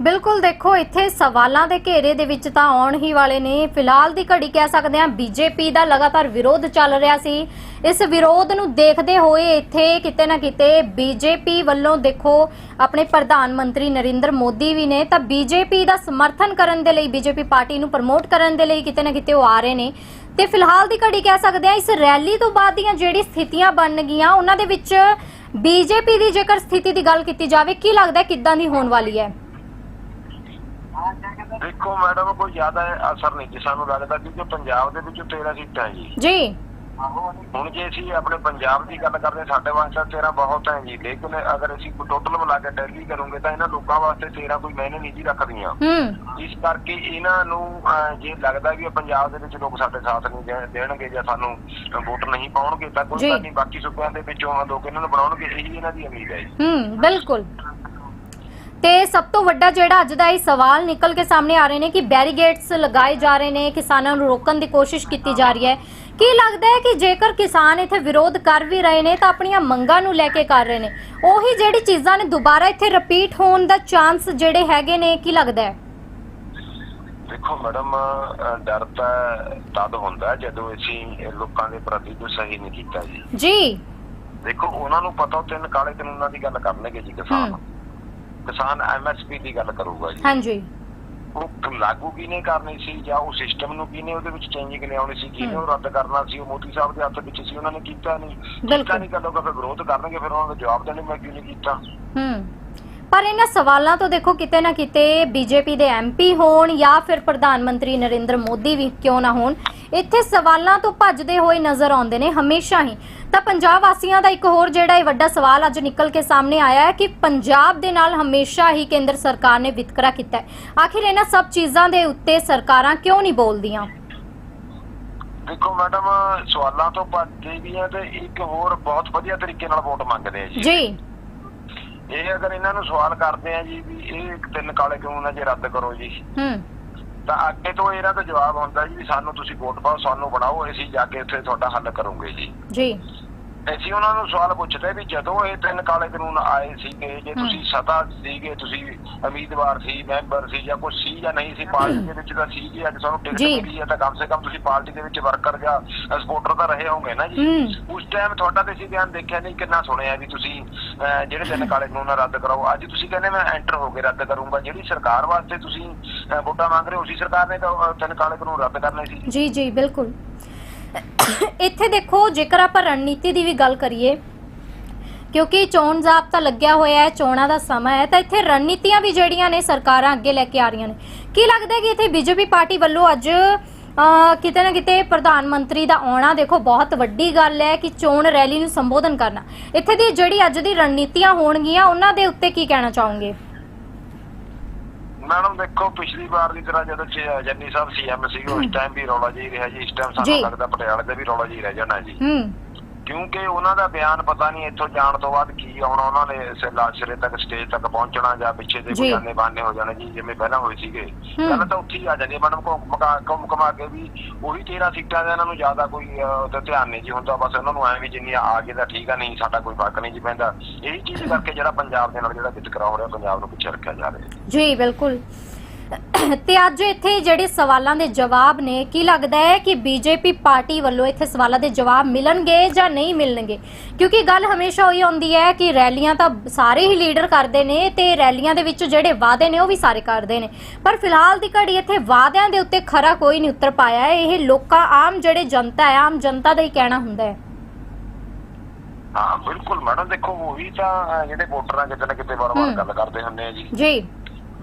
ਬਿਲਕੁਲ ਦੇਖੋ, ਇੱਥੇ ਸਵਾਲਾਂ ਦੇ ਘੇਰੇ ਦੇ ਵਿੱਚ ਤਾਂ ਆਉਣ ਹੀ ਵਾਲੇ ਨੇ। ਫਿਲਹਾਲ ਦੀ ਘੜੀ ਕਹਿ ਸਕਦੇ ਹਾਂ, ਬੀਜੇਪੀ ਦਾ ਲਗਾਤਾਰ ਵਿਰੋਧ ਚੱਲ ਰਿਹਾ ਸੀ। ਇਸ ਵਿਰੋਧ ਨੂੰ ਦੇਖਦੇ ਹੋਏ ਇੱਥੇ ਕਿਤੇ ਨਾ ਕਿਤੇ ਬੀਜੇਪੀ ਵੱਲੋਂ ਦੇਖੋ, ਆਪਣੇ ਪ੍ਰਧਾਨ ਮੰਤਰੀ ਨਰਿੰਦਰ ਮੋਦੀ ਵੀ ਨੇ, ਤਾਂ ਬੀਜੇਪੀ ਦਾ ਸਮਰਥਨ ਕਰਨ ਦੇ ਲਈ, ਬੀਜੇਪੀ ਪਾਰਟੀ ਨੂੰ ਪ੍ਰਮੋਟ ਕਰਨ ਦੇ ਲਈ ਕਿਤੇ ਨਾ ਕਿਤੇ ਉਹ ਆ ਰਹੇ ਨੇ। ਤੇ ਫਿਲਹਾਲ ਦੀ ਘੜੀ ਕਹਿ ਸਕਦੇ ਹਾਂ, ਇਸ ਰੈਲੀ ਤੋਂ ਬਾਅਦ ਦੀਆਂ ਜਿਹੜੀ ਸਥਿਤੀਆਂ ਬਣ ਗਈਆਂ, ਉਹਨਾਂ ਦੇ ਵਿੱਚ ਬੀਜੇਪੀ ਦੀ ਜੇਕਰ ਸਥਿਤੀ ਦੀ ਗੱਲ ਕੀਤੀ ਜਾਵੇ, ਕੀ ਲੱਗਦਾ ਕਿੱਦਾਂ ਦੀ ਹੋਣ ਵਾਲੀ ਹੈ? ਦੇਖੋ ਮੈਡਮ ਕੋਈ ਜ਼ਿਆਦਾ ਅਸਰ ਨਹੀਂ ਜੀ ਸਾਨੂੰ ਲੱਗਦਾ ਕਿਉਂਕਿ ਪੰਜਾਬ ਦੇ ਵਿੱਚ 13 ਸੀਟਾਂ ਜੀ। ਜੀ। ਹੁਣ ਜੇ ਅਸੀਂ ਆਪਣੇ ਪੰਜਾਬ ਦੀ ਗੱਲ ਕਰਦੇ ਸਾਡੇ ਵਾਸਤੇ 13 ਬਹੁਤ ਹੈ ਜੀ ਲੇਕਿਨ ਅਗਰ ਅਸੀਂ ਟੋਟਲ ਮਿਲਾ ਕੇ ਟੈਲੀ ਕਰੂੰਗੇ ਤਾਂ ਇਹਨਾਂ ਲੋਕਾਂ ਵਾਸਤੇ 13 ਕੋਈ ਮੈਨੇ ਨਹੀਂ ਜੀ ਰੱਖਦੀਆਂ। ਹੂੰ। ਇਸ ਕਰਕੇ ਇਹਨਾਂ ਨੂੰ ਜੇ ਲੱਗਦਾ ਵੀ ਪੰਜਾਬ ਦੇ ਵਿੱਚ ਲੋਕ ਸਾਡੇ ਸਾਥ ਨਹੀਂ ਦੇਣਗੇ ਜਾਂ ਸਾਨੂੰ ਵੋਟ ਨਹੀਂ ਪਾਉਣਗੇ ਤਾਂ ਕੋਈ ਨਹੀਂ ਬਾਕੀ ਸੂਬਿਆਂ ਦੇ ਵਿੱਚੋਂ ਲੋਕ ਇਹਨਾਂ ਨੂੰ ਬਣਾਉਣਗੇ ਇਹੀ ਇਹਨਾਂ ਦੀ ਉਮੀਦ ਹੈ ਜੀ। ਹੂੰ ਬਿਲਕੁਲ। ਤੇ ਸਭ ਤੋਂ ਵੱਡਾ ਜਿਹੜਾ ਅੱਜ ਦਾ ਇਹ ਸਵਾਲ ਨਿਕਲ ਕੇ ਸਾਹਮਣੇ ਆ ਰਹੇ ਨੇ ਕਿ ਬੈਰੀਗੇਟਸ ਲਗਾਏ ਜਾ ਰਹੇ ਨੇ ਕਿਸਾਨਾਂ ਨੂੰ ਰੋਕਣ ਦੀ ਕੋਸ਼ਿਸ਼ ਕੀਤੀ ਜਾ ਰਹੀ ਹੈ। ਕੀ ਲੱਗਦਾ ਹੈ ਕਿ ਜੇਕਰ ਕਿਸਾਨ ਇੱਥੇ ਵਿਰੋਧ ਕਰ ਵੀ ਰਹੇ ਨੇ ਤਾਂ ਆਪਣੀਆਂ ਮੰਗਾਂ ਨੂੰ ਲੈ ਕੇ ਕਰ ਰਹੇ ਨੇ? ਉਹੀ ਜਿਹੜੀ ਚੀਜ਼ਾਂ ਨੇ ਦੁਬਾਰਾ ਇੱਥੇ ਰਿਪੀਟ ਹੋਣ ਦਾ ਚਾਂਸ ਜਿਹੜੇ ਹੈਗੇ ਨੇ ਕੀ ਲੱਗਦਾ ਹੈ? ਦੇਖੋ ਮੈਡਮ ਡਰ ਤਾਂ ਤਦ ਹੁੰਦਾ ਜਦੋਂ ਅਸੀਂ ਲੋਕਾਂ ਦੇ ਪ੍ਰਤੀ ਕੋਈ ਸਹੀ ਨਹੀਂ ਕੀਤਾ ਜੀ। ਜੀ। ਦੇਖੋ ਉਹਨਾਂ ਨੂੰ ਪਤਾ ਤਿੰਨ ਕਾਲੇ ਕਾਨੂੰਨਾਂ ਦੀ ਗੱਲ ਕਰਨਗੇ ਜੀ ਕਿਸਾਨ। ਕਿਸਾਨ ਐਮਐਸਪੀ ਦੀ ਗੱਲ ਕਰੂਗਾ ਜੀ। ਹਾਂਜੀ। ਉਹ ਲਾਗੂ ਕਿਹਨੇ ਕਰਨੀ ਸੀ ਜਾਂ ਉਹ ਸਿਸਟਮ ਨੂੰ ਕਿਹਨੇ ਉਹਦੇ ਵਿੱਚ ਚੇਂਜਿੰਗ ਲਿਆਉਣੀ ਸੀ ਕਿਹਨੇ ਉਹ ਰੱਦ ਕਰਨਾ ਸੀ ਉਹ ਮੋਦੀ ਸਾਹਿਬ ਦੇ ਹੱਥ ਵਿੱਚ ਸੀ ਉਹਨਾਂ ਨੇ ਕੀਤਾ ਨਹੀਂ। ਕੀਤਾ ਨਹੀਂ ਕਰੋਗਾ ਫਿਰ ਵਿਰੋਧ ਕਰਨਗੇ ਫਿਰ ਉਹਨਾਂ ਦਾ ਜਵਾਬ ਦੇਣੇ ਮੈਂ ਕਿਉਂ ਨਹੀਂ ਕੀਤਾ? ਹੂੰ। ਪਰ ਇਹਨਾਂ ਸਵਾਲਾਂ ਤੋਂ ਦੇਖੋ ਕਿਤੇ ਨਾ ਕਿਤੇ ਬੀਜੇਪੀ ਦੇ ਐਮਪੀ ਹੋਣ ਜਾਂ ਫਿਰ ਪ੍ਰਧਾਨ ਮੰਤਰੀ ਨਰਿੰਦਰ ਮੋਦੀ ਵੀ ਕਿਉਂ ਨਾ ਹੋਣ ਇੱਥੇ ਸਵਾਲਾਂ ਤੋਂ ਭੱਜਦੇ ਹੋਏ ਨਜ਼ਰ ਆਉਂਦੇ ਨੇ ਹਮੇਸ਼ਾ ਹੀ। ਤਾਂ ਪੰਜਾਬ ਵਾਸੀਆਂ ਦਾ ਇੱਕ ਹੋਰ ਜਿਹੜਾ ਇਹ ਵੱਡਾ ਸਵਾਲ ਅੱਜ ਨਿਕਲ ਕੇ ਸਾਹਮਣੇ ਆਇਆ ਹੈ ਕਿ ਪੰਜਾਬ ਦੇ ਨਾਲ ਹਮੇਸ਼ਾ ਹੀ ਕੇਂਦਰ ਸਰਕਾਰ ਨੇ ਵਿਤਕਰਾ ਕੀਤਾ ਹੈ। ਆਖਿਰ ਇਹਨਾਂ ਸਭ ਚੀਜ਼ਾਂ ਦੇ ਉੱਤੇ ਸਰਕਾਰਾਂ ਕਿਉਂ ਨਹੀਂ ਬੋਲਦੀਆਂ? ਦੇਖੋ ਮੈਡਮ ਸਵਾਲਾਂ ਤੋਂ ਭੱਜਦੇ ਵੀ ਆ ਤੇ ਇੱਕ ਹੋਰ ਬਹੁਤ ਵਧੀਆ ਤਰੀਕੇ ਨਾਲ ਵੋਟ ਮੰਗਦੇ ਆ ਜੀ। ਜੀ। ਇਹ ਅਗਰ ਇਹਨਾਂ ਨੂੰ ਸਵਾਲ ਕਰਦੇ ਆ ਜੀ ਵੀ ਇਹ ਤਿੰਨ ਕਾਲੇ ਕਾਨੂੰਨ ਆ ਜੇ ਰੱਦ ਕਰੋ ਜੀ? ਹੂੰ। ਤਾਂ ਅੱਗੇ ਤੋਂ ਇਹਨਾਂ ਦਾ ਜਵਾਬ ਹੁੰਦਾ ਜੀ ਵੀ ਸਾਨੂੰ ਤੁਸੀਂ ਵੋਟ ਪਾਓ ਸਾਨੂੰ ਬਣਾਓ ਅਸੀਂ ਜਾ ਕੇ ਉੱਥੇ ਤੁਹਾਡਾ ਹੱਲ ਕਰੂਗੇ ਜੀ। ਜੀ। ਅਸੀਂ ਉਹਨਾਂ ਨੂੰ ਸਵਾਲ ਪੁੱਛਦੇ ਵੀ ਜਦੋਂ ਇਹ ਤਿੰਨ ਕਾਲੇ ਕਾਨੂੰਨ ਆਏ ਸੀਗੇ ਜੇ ਤੁਸੀਂ ਸਤਾ ਸੀਗੇ ਤੁਸੀਂ ਉਮੀਦਵਾਰ ਸੀ ਮੈਂਬਰ ਸੀ ਜਾਂ ਕੁਝ ਸੀ ਜਾਂ ਨਹੀਂ ਸੀ ਪਾਰਟੀ ਦੇ ਵਿੱਚ ਤਾਂ ਸੀ ਜੀ ਅੱਜ ਸਾਨੂੰ ਟਿਕਟ। ਮਿਲੀ ਹੈ ਤਾਂ ਕਮ ਸੇ ਕਮ ਤੁਸੀਂ ਪਾਰਟੀ ਦੇ ਵਿੱਚ ਵਰਕਰ ਜਾਂ ਸਪੋਰਟਰ ਤਾਂ ਰਹੇ ਹੋਗੇ ਨਾ ਜੀ? ਉਸ ਟਾਈਮ ਤੁਹਾਡਾ ਤੇ ਸੀ ਬਿਆਨ ਦੇਖਿਆ ਨਹੀਂ ਕਿੰਨਾ ਸੁਣਿਆ ਵੀ ਤੁਸੀਂ ਜਿਹੜੇ ਤਿੰਨ ਕਾਲੇ ਕਾਨੂੰਨ ਰੱਦ ਕਰਾਓ। ਅੱਜ ਤੁਸੀਂ ਕਹਿੰਦੇ ਮੈਂ ਐਂਟਰ ਹੋ ਕੇ ਰੱਦ ਕਰੂੰਗਾ। ਜਿਹੜੀ ਸਰਕਾਰ ਵਾਸਤੇ ਤੁਸੀਂ ਵੋਟਾਂ ਮੰਗ ਰਹੇ ਹੋ ਉਸੇ ਸਰਕਾਰ ਨੇ ਤਾਂ ਤਿੰਨ ਕਾਲੇ ਕਾਨੂੰਨ ਰੱਦ ਕਰਨੇ ਸੀ ਜੀ ਜੀ ਬਿਲਕੁਲ। ਇੱਥੇ ਦੇਖੋ ਜੇਕਰ ਆਪਾਂ ਰਣਨੀਤੀ ਦੀ ਵੀ ਗੱਲ ਕਰੀਏ ਕਿਉਂਕਿ ਚੋਣ ਜ਼ਾਬਤਾ ਲੱਗਿਆ ਹੋਇਆ ਹੈ ਚੋਣਾਂ ਦਾ ਸਮਾਂ ਹੈ ਤਾਂ ਇੱਥੇ ਰਣਨੀਤੀਆਂ ਵੀ ਜਿਹੜੀਆਂ ਨੇ ਸਰਕਾਰਾਂ ਅੱਗੇ ਲੈ ਕੇ ਆ ਰਹੀਆਂ ਨੇ। ਕੀ ਲੱਗਦਾ ਹੈ ਕਿ ਇੱਥੇ ਬੀਜੇਪੀ ਪਾਰਟੀ ਵੱਲੋਂ ਅੱਜ ਅਹ, ਕਿਤੇ ਨਾ ਕਿਤੇ ਪ੍ਰਧਾਨ ਮੰਤਰੀ ਦਾ ਆਉਣਾ ਦੇਖੋ ਬਹੁਤ ਵੱਡੀ ਗੱਲ ਹੈ ਕਿ ਚੋਣ ਰੈਲੀ ਨੂੰ ਸੰਬੋਧਨ ਕਰਨਾ। ਇੱਥੇ ਦੀ ਜਿਹੜੀ ਅੱਜ ਦੀ ਰਣਨੀਤੀਆਂ ਹੋਣਗੀਆਂ ਉਹਨਾਂ ਦੇ ਉੱਤੇ ਕੀ ਕਹਿਣਾ ਚਾਹੋਗੇ? ਮੈਡਮ ਦੇਖੋ ਪਿਛਲੀ ਵਾਰ ਦੀ ਤਰ੍ਹਾਂ ਜਦੋਂ ਚ- ਜੰਨੀ ਸਾਹਿਬ ਸੀਐਮ ਸੀਗੇ ਉਸ ਟਾਈਮ ਵੀ ਰੌਲਾ ਜੀ ਰਿਹਾ ਜੀ। ਇਸ ਟਾਈਮ ਜੀ। ਸਾਨੂੰ ਲੱਗਦਾ ਪਟਿਆਲੇ ਦੇ ਵੀ ਰੌਲਾ ਜੀ ਰਹਿ ਜਾਣਾ ਜੀ। ਹੂੰ। ਕਿਉਂਕਿ ਉਹਨਾਂ ਦਾ ਬਿਆਨ ਪਤਾ ਨਹੀਂ ਇੱਥੋਂ ਜਾਣ ਤੋਂ ਬਾਅਦ ਕੀ ਆਉਣਾ ਉਹਨਾਂ ਨੇ ਸ- ਲਾਸਟ ਸਿਰੇ ਤੱਕ ਸਟੇਜ ਤੱਕ ਪਹੁੰਚਣਾ ਜਾਂ ਪਿੱਛੇ ਦੇ। ਕੋਈ ਆਨੇ ਬਾਨੇ ਹੋ ਜਾਣੇ ਜੀ ਜਿਵੇਂ ਪਹਿਲਾਂ ਹੋਏ ਸੀਗੇ। ਗੱਲ ਤਾਂ ਉੱਥੇ ਹੀ ਆ ਜਾਂਦੀ ਮੈਡਮ ਘੁੰਮ ਘੁਮਾ ਕੇ ਵੀ ਉਹੀ 13 ਸੀਟਾਂ ਦਾ ਇਹਨਾਂ ਨੂੰ ਜ਼ਿਆਦਾ ਕੋਈ ਧਿਆਨ ਨਹੀਂ ਜੀ ਹੁੰਦਾ ਬਸ ਉਹਨਾਂ ਨੂੰ ਐਂ ਵੀ ਜਿੰਨੀਆਂ ਆ ਗਏ ਤਾਂ ਠੀਕ ਆ ਨਹੀਂ ਸਾਡਾ ਕੋਈ ਫ਼ਰਕ ਨਹੀਂ ਜੀ ਪੈਂਦਾ ਇਹੀ ਚੀਜ਼ ਕਰਕੇ ਜਿਹੜਾ ਪੰਜਾਬ ਦੇ ਨਾਲ ਜਿਹੜਾ ਵਿਤਕਰਾ ਹੋ ਰਿਹਾ ਪੰਜਾਬ ਨੂੰ ਪਿੱਛੇ ਰੱਖਿਆ ਜਾ ਰਿਹਾ ਜੀ ਬਿਲਕੁਲ ਤੇ ਅੱਜ ਇੱਥੇ ਜਿਹੜੇ ਸਵਾਲਾਂ ਦੇ ਜਵਾਬ ਨੇ ਕੀ ਲੱਗਦਾ ਹੈ ਕਿ ਬੀਜੇਪੀ ਪਾਰਟੀ ਵੱਲੋਂ ਇੱਥੇ ਸਵਾਲਾਂ ਦੇ ਜਵਾਬ ਮਿਲਣਗੇ ਜਾਂ ਨਹੀਂ ਮਿਲਣਗੇ? ਕਿਉਂਕਿ ਗੱਲ ਹਮੇਸ਼ਾ ਉਹੀ ਹੁੰਦੀ ਹੈ ਕਿ ਰੈਲੀਆਂ ਤਾਂ ਸਾਰੇ ਹੀ ਲੀਡਰ ਕਰਦੇ ਨੇ ਤੇ ਰੈਲੀਆਂ ਦੇ ਵਿੱਚ ਜਿਹੜੇ ਵਾਅਦੇ ਨੇ ਉਹ ਵੀ ਸਾਰੇ ਕਰਦੇ ਨੇ। ਪਰ ਫਿਲਹਾਲ ਦੀ ਘੜੀ ਇੱਥੇ ਵਾਅਦਿਆਂ ਦੇ ਉੱਤੇ ਖਰਾ ਕੋਈ ਨਹੀਂ ਉਤਰ ਪਾਇਆ ਇਹ ਲੋਕਾਂ ਆਮ ਜਿਹੜੇ ਜਨਤਾ ਹੈ ਆਮ ਜਨਤਾ ਦਾ ਹੀ ਕਹਿਣਾ ਹੁੰਦਾ ਹੈ। ਹਾਂ ਬਿਲਕੁਲ ਮੈਡਮ ਦੇਖੋ ਉਹੀ ਤਾਂ ਜਿਹੜੇ ਵੋਟਰ ਕਿਤੇ ਨਾ ਕਿਤੇ ਵਾਰ-ਵਾਰ। ਗੱਲ ਕਰਦੇ ਹੁੰਦੇ ਆ ਜੀ। ਜੀ।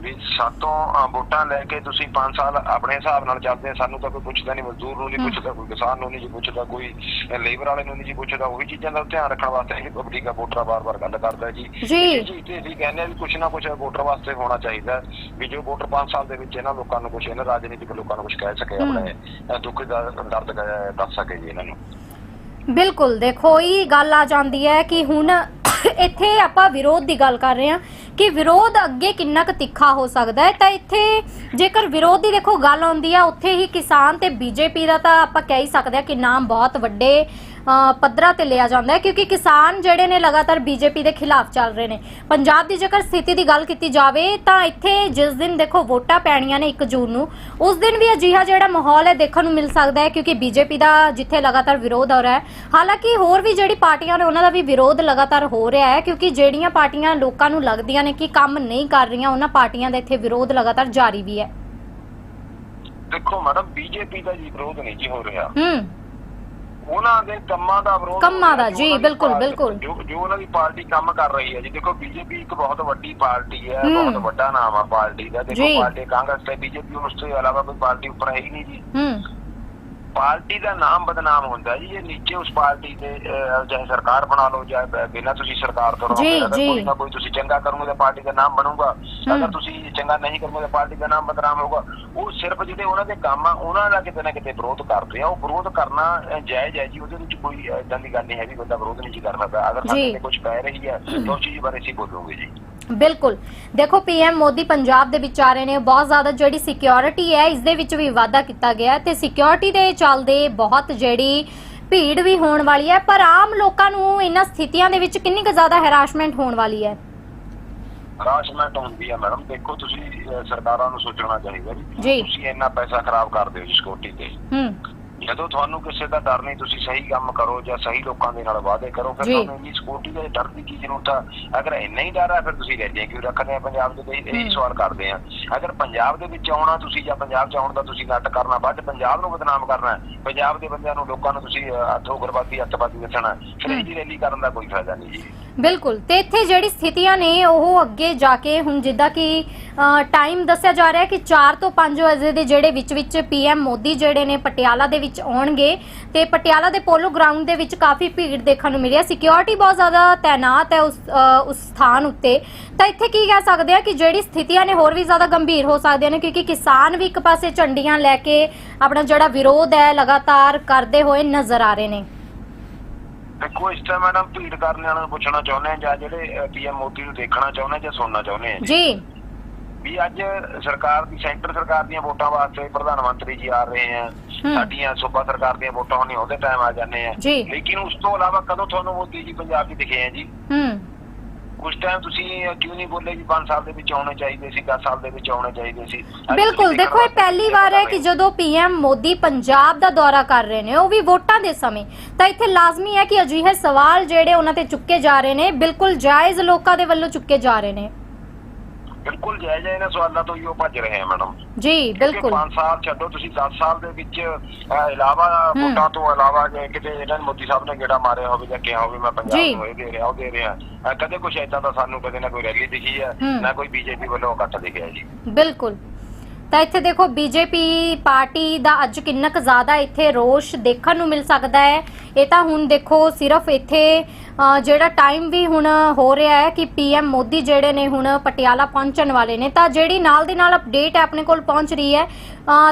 ਵੀ ਸਾਤੋਂ ਵੋਟਾਂ ਲੈ ਕੇ ਤੁਸੀਂ 5 ਸਾਲ ਆਪਣੇ ਹਿਸਾਬ ਨਾਲ ਚੱਲਦੇ ਸਾਨੂੰ ਤਾਂ ਕੋਈ ਪੁੱਛਦਾ ਨਹੀਂ ਮਜ਼ਦੂਰ ਨੂੰ ਨਹੀਂ। ਪੁੱਛਦਾ ਕੋਈ ਕਿਸਾਨ ਨੂੰ ਨਹੀਂ ਜੀ ਪੁੱਛਦਾ ਕੋਈ ਲੇਬਰ ਵਾਲੇ ਨੂੰ ਨਹੀਂ ਜੀ ਪੁੱਛਦਾ ਉਹੀ ਚੀਜ਼ਾਂ ਦਾ ਧਿਆਨ ਰੱਖਣ ਵਾਸਤੇ ਇਹ ਪਬਲਿਕ ਵੋਟਰ ਵਾਰ-ਵਾਰ ਗੱਲ ਕਰਦਾ ਜੀ ਜੀ। ਤੇ ਅਸੀਂ ਕਹਿੰਦੇ ਆ ਵੀ ਕੁਛ ਨਾ ਕੁਛ ਵੋਟਰ ਵਾਸਤੇ ਹੋਣਾ ਚਾਹੀਦਾ ਵੀ ਜੋ ਵੋਟਰ 5 ਸਾਲ ਦੇ ਵਿੱਚ ਇਹਨਾਂ ਲੋਕਾਂ ਨੂੰ ਕੁਛ ਇਹਨਾਂ ਰਾਜਨੀਤਿਕ ਲੋਕਾਂ ਨੂੰ ਕੁਛ ਕਹਿ ਸਕੇ। ਆਪਣੇ ਦੁੱਖ ਦਾ ਦਰਦ ਦੱਸ ਸਕੇ ਜੀ ਇਹਨਾਂ ਨੂੰ ਬਿਲਕੁਲ ਦੇਖੋ ਇਹ ਗੱਲ ਆ ਜਾਂਦੀ ਹੈ ਕਿ ਹੁਣ ਇੱਥੇ ਆਪਾਂ ਵਿਰੋਧ ਦੀ ਗੱਲ ਕਰ ਰਹੇ ਹਾਂ ਕਿ ਵਿਰੋਧ ਅੱਗੇ ਕਿੰਨਾ ਕੁ ਤਿੱਖਾ ਹੋ ਸਕਦਾ ਹੈ? ਤਾਂ ਇੱਥੇ ਜੇਕਰ ਵਿਰੋਧ ਦੀ ਦੇਖੋ ਗੱਲ ਆਉਂਦੀ ਆ ਉੱਥੇ ਹੀ ਕਿਸਾਨ ਤੇ ਬੀਜੇਪੀ ਦਾ ਤਾਂ ਆਪਾਂ ਕਹਿ ਹੀ ਸਕਦੇ ਆ ਕਿ ਨਾਮ ਬਹੁਤ ਵੱਡੇ ਅ, ਪੱਧਰਾਂ ਤੇ ਲਿਆ ਜਾਂਦਾ ਹੈ ਕਿਉਂਕਿ ਕਿਸਾਨ ਜਿਹੜੇ ਨੇ ਲਗਾਤਾਰ ਬੀਜੇਪੀ ਦੇ ਖਿਲਾਫ ਚੱਲ ਰਹੇ ਨੇ। ਪੰਜਾਬ ਦੀ ਜੇਕਰ ਸਥਿਤੀ ਦੀ ਗੱਲ ਕੀਤੀ ਜਾਵੇ ਤਾਂ ਇੱਥੇ ਜਿਸ ਦਿਨ ਦੇਖੋ ਵੋਟਾਂ ਪੈਣੀਆਂ ਨੇ 1 ਜੂਨ ਨੂੰ ਉਸ ਦਿਨ ਵੀ ਅਜਿਹਾ ਜਿਹੜਾ ਮਾਹੌਲ ਹੈ ਦੇਖਣ ਨੂੰ ਮਿਲ ਸਕਦਾ ਹੈ ਕਿਉਂਕਿ ਬੀਜੇਪੀ ਦਾ ਜਿੱਥੇ ਲਗਾਤਾਰ ਵਿਰੋਧ ਹੋ ਰਿਹਾ ਹੈ। ਹਾਲਾਂਕਿ ਹੋਰ ਵੀ ਜਿਹੜੀ ਪਾਰਟੀਆਂ ਨੇ ਉਹਨਾਂ ਦਾ ਵੀ ਵਿਰੋਧ ਲਗਾਤਾਰ ਹੋ ਰਿਹਾ ਹੈ ਕਿਉਂਕਿ ਜਿਹੜੀਆਂ ਪਾਰਟੀਆਂ ਲੋਕਾਂ ਨੂੰ ਲੱਗਦੀਆਂ ਨੇ ਕਿ ਕੰਮ ਨਹੀਂ ਕਰ ਰਹੀਆਂ ਉਹਨਾਂ ਪਾਰਟੀਆਂ ਦਾ ਇੱਥੇ ਵਿਰੋਧ ਲਗਾਤਾਰ ਜਾਰੀ ਵੀ ਹੈ। ਦੇਖੋ ਮੈਡਮ ਬੀਜੇਪੀ ਦਾ ਜੀ ਵਿਰੋਧ ਨਹੀਂ ਜੀ ਹੋ ਰਿਹਾ। ਹੂੰ। ਉਹਨਾਂ ਦੇ ਕੰਮਾਂ ਦਾ ਵਿਰੋਧ ਕੰਮਾਂ ਦਾ, ਜੋ ਬਿਲਕੁਲ, ਬਿਲਕੁਲ। ਜੋ ਉਹਨਾਂ ਦੀ ਪਾਰਟੀ ਕੰਮ ਕਰ ਰਹੀ ਹੈ ਜੀ। ਦੇਖੋ ਬੀਜੇਪੀ ਇੱਕ ਬਹੁਤ ਵੱਡੀ ਪਾਰਟੀ ਹੈ। ਬਹੁਤ ਵੱਡਾ ਨਾਮ ਆ ਪਾਰਟੀ ਦਾ। ਦੇਖੋ। ਪਾਰਟੀ ਕਾਂਗਰਸ ਤੇ ਬੀਜੇਪੀ ਉਸ ਤੋਂ ਇਲਾਵਾ ਕੋਈ ਪਾਰਟੀ ਉੱਪਰ ਹੈ ਹੀ ਨਹੀਂ ਜੀ। ਹੂੰ। ਪਾਰਟੀ ਦਾ ਨਾਮ ਬਦਨਾਮ ਹੁੰਦਾ ਜੀ ਇਹ ਨੀਚੇ ਉਸ ਪਾਰਟੀ ਦੇ ਚਾਹੇ ਸਰਕਾਰ ਬਣਾ ਲਓ ਜਾਂ ਬਿਨਾਂ ਤੁਸੀਂ ਸਰਕਾਰ ਕਰੋ ਜੀ, ਅਗਰ ਜੀ। ਕੋਈ ਨਾ ਕੋਈ ਤੁਸੀਂ ਚੰਗਾ ਕਰੋਗੇ ਤਾਂ ਪਾਰਟੀ ਦਾ ਨਾਮ ਬਣੂਗਾ। ਅਗਰ ਤੁਸੀਂ ਚੰਗਾ ਨਹੀਂ ਕਰੋਗੇ ਤਾਂ ਪਾਰਟੀ ਦਾ ਨਾਮ ਬਦਨਾਮ ਹੋਊਗਾ ਉਹ ਸਿਰਫ ਜਿਹੜੇ ਉਹਨਾਂ ਦੇ ਕੰਮ ਆ ਉਹਨਾਂ ਦਾ ਕਿਤੇ ਨਾ ਕਿਤੇ ਵਿਰੋਧ ਕਰਦੇ ਆ ਉਹ ਵਿਰੋਧ ਕਰਨਾ ਜਾਇਜ਼ ਹੈ ਜੀ ਉਹਦੇ ਵਿੱਚ ਕੋਈ ਇਦਾਂ ਦੀ ਗੱਲ ਨਹੀਂ ਹੈ ਵੀ ਬੰਦਾ ਵਿਰੋਧ ਨਹੀਂ ਜੀ ਕਰ ਸਕਦਾ ਅਗਰ। ਸਾਡੇ ਤੇ ਕੁਝ ਕਹਿ ਰਹੀ ਹੈ ਤਾਂ ਉਸ ਚੀਜ਼ ਬਾਰੇ ਅਸੀਂ ਬੋਲੂਗੇ ਜੀ ਬਿਲਕੁਲ। ਦੇਖੋ ਪੀਐਮ ਮੋਦੀ ਪੰਜਾਬ ਦੇ ਵਿੱਚ ਆ ਰਹੇ ਨੇ। ਬਹੁਤ ਜ਼ਿਆਦਾ ਜਿਹੜੀ ਸਿਕਿਉਰਿਟੀ ਹੈ ਇਸ ਦੇ ਵਿੱਚ ਵੀ ਵਾਧਾ ਕੀਤਾ ਗਿਆ ਤੇ ਸਿਕਿਉਰਿਟੀ ਦੇ ਚੱਲਦੇ ਬਹੁਤ ਜਿਹੜੀ ਭੀੜ ਵੀ ਹੋਣ ਵਾਲੀ ਹੈ ਪਰ ਆਮ ਲੋਕਾਂ ਨੂੰ ਇਹਨਾਂ ਸਥਿਤੀਆਂ ਦੇ ਵਿੱਚ ਕਿੰਨੀ ਕੁ ਜ਼ਿਆਦਾ ਹੈਰਾਸਮੈਂਟ ਹੋਣ ਵਾਲੀ ਹੈ? ਹਰਾਸਮੈਂਟ ਹੁੰਦੀ ਹੈ ਮੈਡਮ। ਦੇਖੋ ਤੁਸੀਂ ਅਹ, ਸਰਕਾਰਾਂ ਨੂੰ ਸੋਚਣਾ ਚਾਹੀਦਾ ਜੀ। ਤੁਸੀਂ ਇੰਨਾ ਪੈਸਾ ਖਰਾਬ ਕਰਦੇ ਹੋ ਜੀ ਸਿਕਿਉਰਿਟੀ ਤੇ। ਹੂੰ। ਜਦੋਂ ਤੁਹਾਨੂੰ ਕਿਸੇ ਦਾ ਡਰ ਨਹੀਂ ਤੁਸੀਂ ਸਹੀ ਕੰਮ ਕਰੋ ਜਾਂ ਸਹੀ ਲੋਕਾਂ ਦੇ ਨਾਲ ਵਾਅਦੇ ਕਰੋ ਫਿਰ। ਤੁਹਾਨੂੰ ਇੰਨੀ ਸਿਕਿਉਰਿਟੀ ਦੇ ਡਰ ਦੀ ਕੀ ਜ਼ਰੂਰਤ ਆ? ਅਗਰ ਇੰਨਾ ਹੀ ਡਰ ਆ ਫਿਰ ਤੁਸੀਂ ਰੈਲੀਆਂ ਕਿਉਂ ਰੱਖਦੇ ਆ? ਪੰਜਾਬ ਦੇ ਵਿੱਚ। ਇਹ ਸਵਾਲ ਕਰਦੇ ਆ। ਅਗਰ ਪੰਜਾਬ ਦੇ ਵਿੱਚ ਆਉਣਾ ਤੁਸੀਂ ਜਾਂ ਪੰਜਾਬ 'ਚ ਆਉਣ ਦਾ ਤੁਸੀਂ ਨੱਟ ਕਰਨਾ ਵੱਧ ਪੰਜਾਬ ਨੂੰ ਬਦਨਾਮ ਕਰਨਾ ਹੈ, ਪੰਜਾਬ ਦੇ ਬੰਦਿਆਂ ਨੂੰ ਲੋਕਾਂ ਨੂੰ ਤੁਸੀਂ ਉਗਰਵਾਦੀ ਅੱਤਵਾਦੀ ਦੱਸਣਾ ਫਿਰ ਇਹ ਜੀ ਰੈਲੀ ਕਰਨ ਦਾ ਕੋਈ ਫਾਇਦਾ ਨਹੀਂ ਜੀ। ਬਿਲਕੁਲ। ਤੇ ਇੱਥੇ ਜਿਹੜੀ ਸਥਿਤੀਆਂ ਨੇ, ਉਹ ਅੱਗੇ ਜਾ ਕੇ ਹੁਣ ਜਿੱਦਾਂ ਕਿ ਟਾਈਮ ਦੱਸਿਆ ਜਾ ਰਿਹਾ ਕਿ 4 ਤੋਂ 5 ਵਜੇ ਦੇ ਜਿਹੜੇ ਵਿੱਚ ਵਿੱਚ ਪੀਐਮ ਮੋਦੀ ਜਿਹੜੇ ਨੇ ਪਟਿਆਲਾ ਦੇ ਵਿੱਚ ਆਉਣਗੇ। ਤੇ ਪਟਿਆਲਾ ਦੇ ਪੋਲੋ ਗਰਾਊਂਡ ਦੇ ਵਿੱਚ ਕਾਫੀ ਭੀੜ ਦੇਖਣ ਨੂੰ ਮਿਲੀ ਹੈ ਸਿਕਿਉਰਿਟੀ ਬਹੁਤ ਜ਼ਿਆਦਾ ਤਾਇਨਾਤ ਹੈ ਉਸ ਉਸ ਸਥਾਨ ਉੱਤੇ। ਤਾਂ ਇੱਥੇ ਕੀ ਕਹਿ ਸਕਦੇ ਆ ਕਿ ਜਿਹੜੀ ਸਥਿਤੀਆਂ ਨੇ ਹੋਰ ਵੀ ਜ਼ਿਆਦਾ ਗੰਭੀਰ ਹੋ ਸਕਦੀਆਂ ਨੇ, ਕਿਉਂਕਿ ਕਿਸਾਨ ਵੀ ਇੱਕ ਪਾਸੇ ਝੰਡੀਆਂ ਲੈ ਕੇ ਆਪਣਾ ਜਿਹੜਾ ਵਿਰੋਧ ਹੈ, ਲਗਾਤਾਰ ਕਰਦੇ ਹੋਏ ਨਜ਼ਰ ਆ ਰਹੇ ਨੇ। ਦੇਖੋ ਇਸ ਟਾਈਮ ਮੈਡਮ ਭੀੜ ਕਰਨ ਵਾਲਿਆਂ ਨੂੰ ਪੁੱਛਣਾ ਚਾਹੁੰਦੇ ਆ ਜਾਂ ਜਿਹੜੇ ਪੀਐਮ ਮੋਦੀ ਨੂੰ ਦੇਖਣਾ ਚਾਹੁੰਦੇ ਆ ਜਾਂ ਸੁਣਨਾ ਚਾਹੁੰਦੇ ਆ ਜੀ। ਵੀ ਅੱਜ ਸਰਕਾਰ ਦੀ ਸੈਂਟਰ ਸਰਕਾਰ ਦੀਆਂ ਵੋਟਾਂ ਵਾਸਤੇ ਪ੍ਰਧਾਨ ਮੰਤਰੀ ਜੀ ਆ ਰਹੇ ਆ। ਸਾਡੀਆਂ ਸੂਬਾ ਸਰਕਾਰ ਦੀਆਂ ਵੋਟਾਂ ਹੋਣੀਆਂ ਉਹਦੇ ਟਾਈਮ ਆ ਜਾਂਦੇ ਆ। ਲੇਕਿਨ ਉਸ ਤੋਂ ਇਲਾਵਾ ਕਦੋਂ ਤੁਹਾਨੂੰ ਮੋਦੀ ਜੀ ਪੰਜਾਬ 'ਚ ਦਿਖੇ ਆ ਜੀ? ਹੂੰ। ਉਸ ਟਾਈਮ ਤੁਸੀਂ ਕਿਉਂ ਨਹੀਂ ਬੋਲੇ ਵੀ 5 ਸਾਲ ਦੇ ਵਿੱਚ ਆਉਣੇ ਚਾਹੀਦੇ ਸੀ 10 ਸਾਲ ਦੇ ਵਿੱਚ ਆਉਣੇ ਚਾਹੀਦੇ ਸੀ? ਬਿਲਕੁਲ ਦੇਖੋ ਇਹ ਪਹਿਲੀ ਵਾਰ ਹੈ ਕਿ। ਜਦੋਂ ਪੀਐਮ ਮੋਦੀ ਪੰਜਾਬ ਦਾ ਦੌਰਾ ਕਰ ਰਹੇ ਨੇ ਉਹ ਵੀ ਵੋਟਾਂ ਦੇ ਸਮੇਂ। ਤਾਂ ਇੱਥੇ ਲਾਜ਼ਮੀ ਹੈ ਕਿ ਅਜਿਹੇ ਸਵਾਲ ਜਿਹੜੇ ਉਹਨਾਂ ਤੇ ਚੁੱਕੇ ਜਾ ਰਹੇ ਨੇ ਬਿਲਕੁਲ ਜਾਇਜ਼ ਲੋਕਾਂ ਦੇ ਵੱਲੋਂ ਚੁੱਕੇ ਜਾ ਰਹੇ ਨੇ। ਬਿਲਕੁਲ ਜਾਇਜ਼ ਹੈ ਇਹਨਾਂ ਸਵਾਲਾਂ ਤੋਂ ਹੀ ਉਹ ਭੱਜ ਰਹੇ ਆ ਮੈਡਮ ਜੀ ਬਿਲਕੁਲ 5 ਸਾਲ ਛੱਡੋ ਤੁਸੀਂ 10 ਸਾਲ ਦੇ ਵਿੱਚ ਅਹ, ਇਲਾਵਾ। ਵੋਟਾਂ ਤੋਂ ਇਲਾਵਾ ਜੇ ਕਿਤੇ ਇਹਨਾਂ ਨੇ ਮੋਦੀ ਸਾਹਿਬ ਨੇ ਗੇੜਾ ਮਾਰਿਆ ਹੋਵੇ ਜਾਂ ਕਿਹਾ ਹੋਵੇ ਮੈਂ ਪੰਜਾਬ। ਨੂੰ ਇਹ ਦੇ ਰਿਹਾ ਉਹ ਦੇ ਰਿਹਾ ਅਹ, ਕਦੇ ਕੁਛ ਏਦਾਂ ਦਾ ਸਾਨੂੰ ਕਦੇ ਨਾ ਕੋਈ ਰੈਲੀ ਦਿਖੀ ਹੈ ਹੂੰ। ਨਾ ਕੋਈ ਬੀਜੇਪੀ ਵੱਲੋਂ ਇਕੱਠ ਦਿਖਿਆ ਜੀ ਬਿਲਕੁਲ ਤਾਂ ਇੱਥੇ ਦੇਖੋ ਬੀਜੇਪੀ ਪਾਰਟੀ ਦਾ ਅੱਜ ਕਿੰਨਾ ਕੁ ਜ਼ਿਆਦਾ ਇੱਥੇ ਰੋਸ਼ ਦੇਖਣ ਨੂੰ ਮਿਲ ਸਕਦਾ ਹੈ। ਇਹ ਤਾਂ ਹੁਣ ਦੇਖੋ, ਸਿਰਫ ਇੱਥੇ ਜਿਹੜਾ ਟਾਈਮ ਵੀ ਹੁਣ ਹੋ ਰਿਹਾ ਹੈ ਕਿ ਪੀਐਮ ਮੋਦੀ ਜਿਹੜੇ ਨੇ ਹੁਣ ਪਟਿਆਲਾ ਪਹੁੰਚਣ ਵਾਲੇ ਨੇ, ਤਾਂ ਜਿਹੜੀ ਨਾਲ ਦੀ ਨਾਲ ਅਪਡੇਟ ਹੈ ਆਪਣੇ ਕੋਲ ਪਹੁੰਚ ਰਹੀ ਹੈ।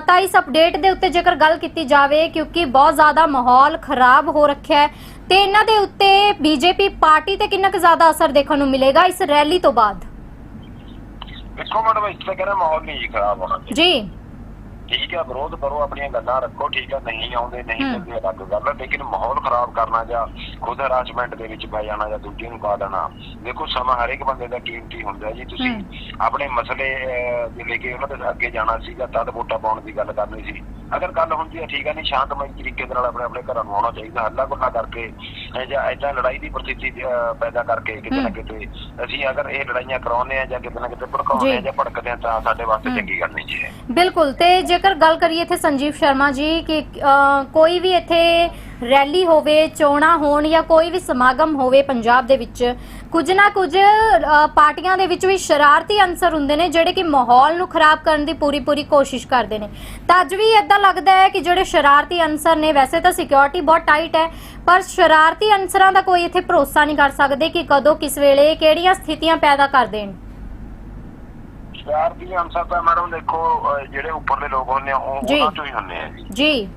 ਤਾਂ ਇਸ ਅਪਡੇਟ ਦੇ ਉੱਤੇ ਜੇਕਰ ਗੱਲ ਕੀਤੀ ਜਾਵੇ, ਕਿਉਂਕਿ ਬਹੁਤ ਜ਼ਿਆਦਾ ਮਾਹੌਲ ਖਰਾਬ ਹੋ ਰੱਖਿਆ ਹੈ, ਤੇ ਇਹਨਾਂ ਦੇ ਉੱਤੇ ਬੀਜੇਪੀ ਪਾਰਟੀ ਤੇ ਕਿੰਨਾ ਕੁ ਜ਼ਿਆਦਾ ਅਸਰ ਦੇਖਣ ਨੂੰ ਮਿਲੇਗਾ ਇਸ ਰੈਲੀ ਤੋਂ ਬਾਅਦ? ਦੇਖੋ ਮੈਡਮ ਇਸ ਤਰ੍ਹਾਂ ਕਹਿੰਦਾ ਮਾਹੌਲ ਨਹੀਂ ਜੀ ਖਰਾਬ ਹੋਣਾ ਜੀ ਠੀਕ ਹੈ ਵਿਰੋਧ ਕਰੋ ਆਪਣੀਆਂ ਗੱਲਾਂ ਰੱਖੋ ਠੀਕ ਹੈ ਨਹੀਂ ਆਉਂਦੇ ਨਹੀਂ ਹੂੰ। ਚੱਲਦੇ ਅਲੱਗ ਗੱਲ ਹੈ ਲੇਕਿਨ ਮਾਹੌਲ ਖਰਾਬ ਕਰਨਾ ਜਾਂ ਖੁਦ ਹਰਾਸਮੈਂਟ ਦੇ ਵਿੱਚ ਪੈ ਜਾਣਾ ਜਾਂ ਦੂਜੇ ਨੂੰ ਪਾ ਦੇਣਾ ਦੇਖੋ ਸਮਾਂ ਹਰ ਇੱਕ ਬੰਦੇ ਦਾ ਕੀਮਤੀ ਹੁੰਦਾ ਜੀ ਤੁਸੀਂ। ਆਪਣੇ ਮਸਲੇ ਅਹ, ਦੇ ਲੈ ਕੇ ਉਹਨਾਂ ਦੇ ਅੱਗੇ ਜਾਣਾ ਸੀਗਾ ਤਦ ਵੋਟਾਂ ਪਾਉਣ ਦੀ ਗੱਲ ਕਰਨੀ ਸੀ ਅਗਰ ਗੱਲ ਹੁੰਦੀ ਹੈ ਠੀਕ ਹੈ ਨਹੀਂ ਸ਼ਾਂਤਮਈ ਤਰੀਕੇ ਦੇ ਨਾਲ ਆਪਣੇ ਆਪਣੇ ਘਰਾਂ ਨੂੰ ਆਉਣਾ ਚਾਹੀਦਾ ਹੱਲਾ ਗੁੱਲਾ ਕਰਕੇ ਜਾਂ ਏਦਾਂ ਲੜਾਈ ਦੀ ਪ੍ਰਤੀਤੀ ਅਹ, ਪੈਦਾ ਕਰਕੇ ਕਿਤੇ ਨਾ। ਕਿਤੇ ਅਸੀਂ ਅਗਰ ਇਹ ਲੜਾਈਆਂ ਕਰਾਉਂਦੇ ਆ ਜਾਂ ਕਿਤੇ ਨਾ ਕਿਤੇ ਭੜਕਾਉਂਦੇ ਆ ਜੀ। ਭੜਕਦੇ ਆ ਤਾਂ ਸਾਡੇ ਵਾਸਤੇ। ਚੰਗੀ ਗੱਲ ਨਹੀਂ ਜੀ। ਬਿਲਕੁਲ ਤੇ ਜੇਕਰ ਗੱਲ ਕਰੀਏ ਇੱਥੇ ਸੰਜੀਵ ਸ਼ਰਮਾ ਜੀ ਕਿ ਕੋਈ ਵੀ ਇੱਥੇ ਰੈਲੀ ਹੋਵੇ ਚੋਣਾਂ ਹੋਣ ਜਾਂ ਕੋਈ ਵੀ ਸਮਾਗਮ ਹੋਵੇ ਪੰਜਾਬ ਦੇ ਵਿੱਚ ਕੁਝ ਨਾ ਕੁਝ ਪਾਰਟੀਆਂ ਦੇ ਵਿੱਚ ਵੀ ਸ਼ਰਾਰਤੀ ਅੰਸਰ ਹੁੰਦੇ ਨੇ ਜਿਹੜੇ ਕਿ ਮਾਹੌਲ ਨੂੰ ਖਰਾਬ ਕਰਨ ਦੀ ਪੂਰੀ ਪੂਰੀ ਕੋਸ਼ਿਸ਼ ਕਰਦੇ ਨੇ। ਤਾਂ ਅੱਜ ਵੀ ਇਦਾਂ ਲੱਗਦਾ ਹੈ ਕਿ ਜਿਹੜੇ ਸ਼ਰਾਰਤੀ ਅੰਸਰ ਨੇ ਵੈਸੇ ਤਾਂ ਸਿਕਿਉਰਿਟੀ ਬਹੁਤ ਟਾਈਟ ਹੈ ਪਰ ਸ਼ਰਾਰਤੀ ਅੰਸਰਾਂ ਦਾ ਕੋਈ ਇੱਥੇ ਭਰੋਸਾ ਨਹੀਂ ਕਰ ਸਕਦੇ ਕਿ ਕਦੋਂ ਕਿਸ ਵੇਲੇ ਕਿਹੜੀਆਂ ਸਥਿਤੀਆਂ ਪੈਦਾ ਕਰ ਦੇਣ। ਸ਼ਹਿਰ ਦੀ ਅੰਸਰ ਤਾਂ ਮੈਡਮ ਦੇਖੋ ਜਿਹੜੇ ਉੱਪਰਲੇ ਲੋਕ ਹੁੰਦੇ ਆ ਉਹ। ਉਹਨਾਂ ਚੋਂ ਹੀ ਹੁੰਦੇ ਆ ਜੀ। ਜੀ।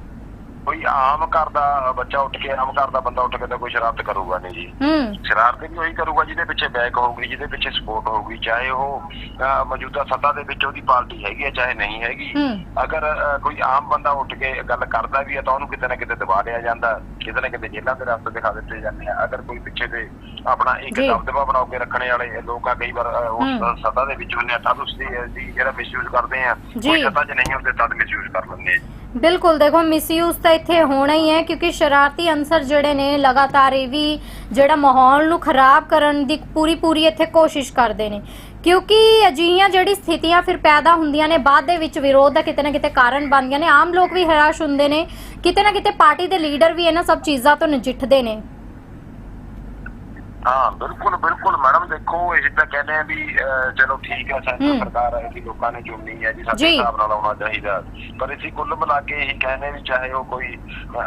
ਕੋਈ ਆਮ ਘਰ ਦਾ ਬੱਚਾ ਉੱਠ ਕੇ ਆਮ ਘਰ ਦਾ ਬੰਦਾ ਉੱਠ ਕੇ ਤਾਂ ਕੋਈ ਸ਼ਰਾਰਤ ਕਰੂਗਾ ਨਹੀਂ ਜੀ। ਹੂੰ। ਸ਼ਰਾਰਤ ਵੀ ਉਹੀ ਕਰੂਗਾ ਜਿਹਦੇ ਪਿੱਛੇ ਬੈਕ ਹੋਊਗੀ ਜਿਹਦੇ ਪਿੱਛੇ ਸਪੋਰਟ ਹੋਊਗੀ ਚਾਹੇ ਉਹ ਅਹ, ਮੌਜੂਦਾ ਸੱਤਾ ਦੇ ਵਿੱਚ ਉਹਦੀ ਪਾਰਟੀ ਹੈਗੀ ਹੈ ਚਾਹੇ ਨਹੀਂ ਹੈਗੀ। ਹੂੰ। ਅਗਰ ਅਹ, ਕੋਈ ਆਮ ਬੰਦਾ ਉੱਠ ਕੇ ਗੱਲ ਕਰਦਾ ਵੀ ਹੈ ਤਾਂ ਉਹਨੂੰ ਕਿਤੇ ਨਾ ਕਿਤੇ ਦਬਾ ਲਿਆ ਜਾਂਦਾ। ਕਿਤੇ ਨਾ ਕਿਤੇ ਜੇਲ੍ਹਾਂ ਦੇ ਰਸਤੇ ਦਿਖਾ ਦਿੱਤੇ ਜਾਂਦੇ ਆ। ਅਗਰ ਕੋਈ ਪਿੱਛੇ ਤੇ ਆਪਣਾ ਇੱਕ ਜੀ। ਦਬਦਬਾ ਬਣਾ ਕੇ ਰੱਖਣੇ ਵਾਲੇ ਲੋਕ ਆ ਕਈ ਵਾਰ ਉਸ। ਸੱਤਾ ਦੇ ਵਿੱਚ ਹੁੰਦੇ ਆ ਤਾਂ ਤੁਸੀਂ ਅਸੀਂ ਜਿਹੜਾ ਮਿਸਯੂਜ਼ ਕਰਦੇ ਆ ਜੀ। ਕੋਈ ਸੱਤਾ 'ਚ ਨਹੀਂ ਹੁੰਦੇ ਤਦ ਮਿਸਯੂਜ਼ ਕਰ ਲੈਂਦੇ ਆ ਬਿਲਕੁਲ ਦੇਖੋ ਮਿਸਯੂਜ਼ ਤਾਂ ਇੱਥੇ ਹੋਣਾ ਹੀ ਹੈ ਕਿਉਂਕਿ ਸ਼ਰਾਰਤੀ ਅੰਸਰ ਜਿਹੜੇ ਨੇ ਲਗਾਤਾਰ ਇਹ ਵੀ ਜਿਹੜਾ ਮਾਹੌਲ ਨੂੰ ਖਰਾਬ ਕਰਨ ਦੀ ਪੂਰੀ ਪੂਰੀ ਇੱਥੇ ਕੋਸ਼ਿਸ਼ ਕਰਦੇ ਨੇ ਕਿਉਂਕਿ ਅਜਿਹੀਆਂ ਜਿਹੜੀ ਸਥਿਤੀਆਂ ਫਿਰ ਪੈਦਾ ਹੁੰਦੀਆਂ ਨੇ ਬਾਅਦ ਦੇ ਵਿੱਚ ਵਿਰੋਧ ਦਾ ਕਿਤੇ ਨਾ ਕਿਤੇ ਕਾਰਨ ਬਣਦੀਆਂ ਨੇ ਆਮ ਲੋਕ ਵੀ ਹਰਾਸ਼ ਹੁੰਦੇ ਨੇ ਕਿਤੇ ਨਾ ਕਿਤੇ ਪਾਰਟੀ ਦੇ ਲੀਡਰ ਵੀ ਇਹਨਾਂ ਸਭ ਚੀਜ਼ਾਂ ਤੋਂ ਨਜਿੱਠਦੇ ਨੇ ਹਾਂ ਬਿਲਕੁਲ ਬਿਲਕੁਲ ਮੈਡਮ ਦੇਖੋ ਅਸੀਂ ਤਾਂ ਕਹਿੰਦੇ ਆ ਵੀ ਚਲੋ ਠੀਕ ਹੈ। ਸੈਂਟਰ ਸਰਕਾਰ ਹੈ ਅਸੀਂ ਲੋਕਾਂ ਨੇ ਚੁਣਨੀ ਹੈ ਜੀ ਸਾਡੇ ਜੀ। ਹਿਸਾਬ ਨਾਲ ਆਉਣਾ ਚਾਹੀਦਾ ਪਰ ਅਸੀਂ ਕੁੱਲ ਮਿਲਾ ਕੇ ਇਹੀ ਕਹਿੰਦੇ ਵੀ ਚਾਹੇ ਉਹ ਕੋਈ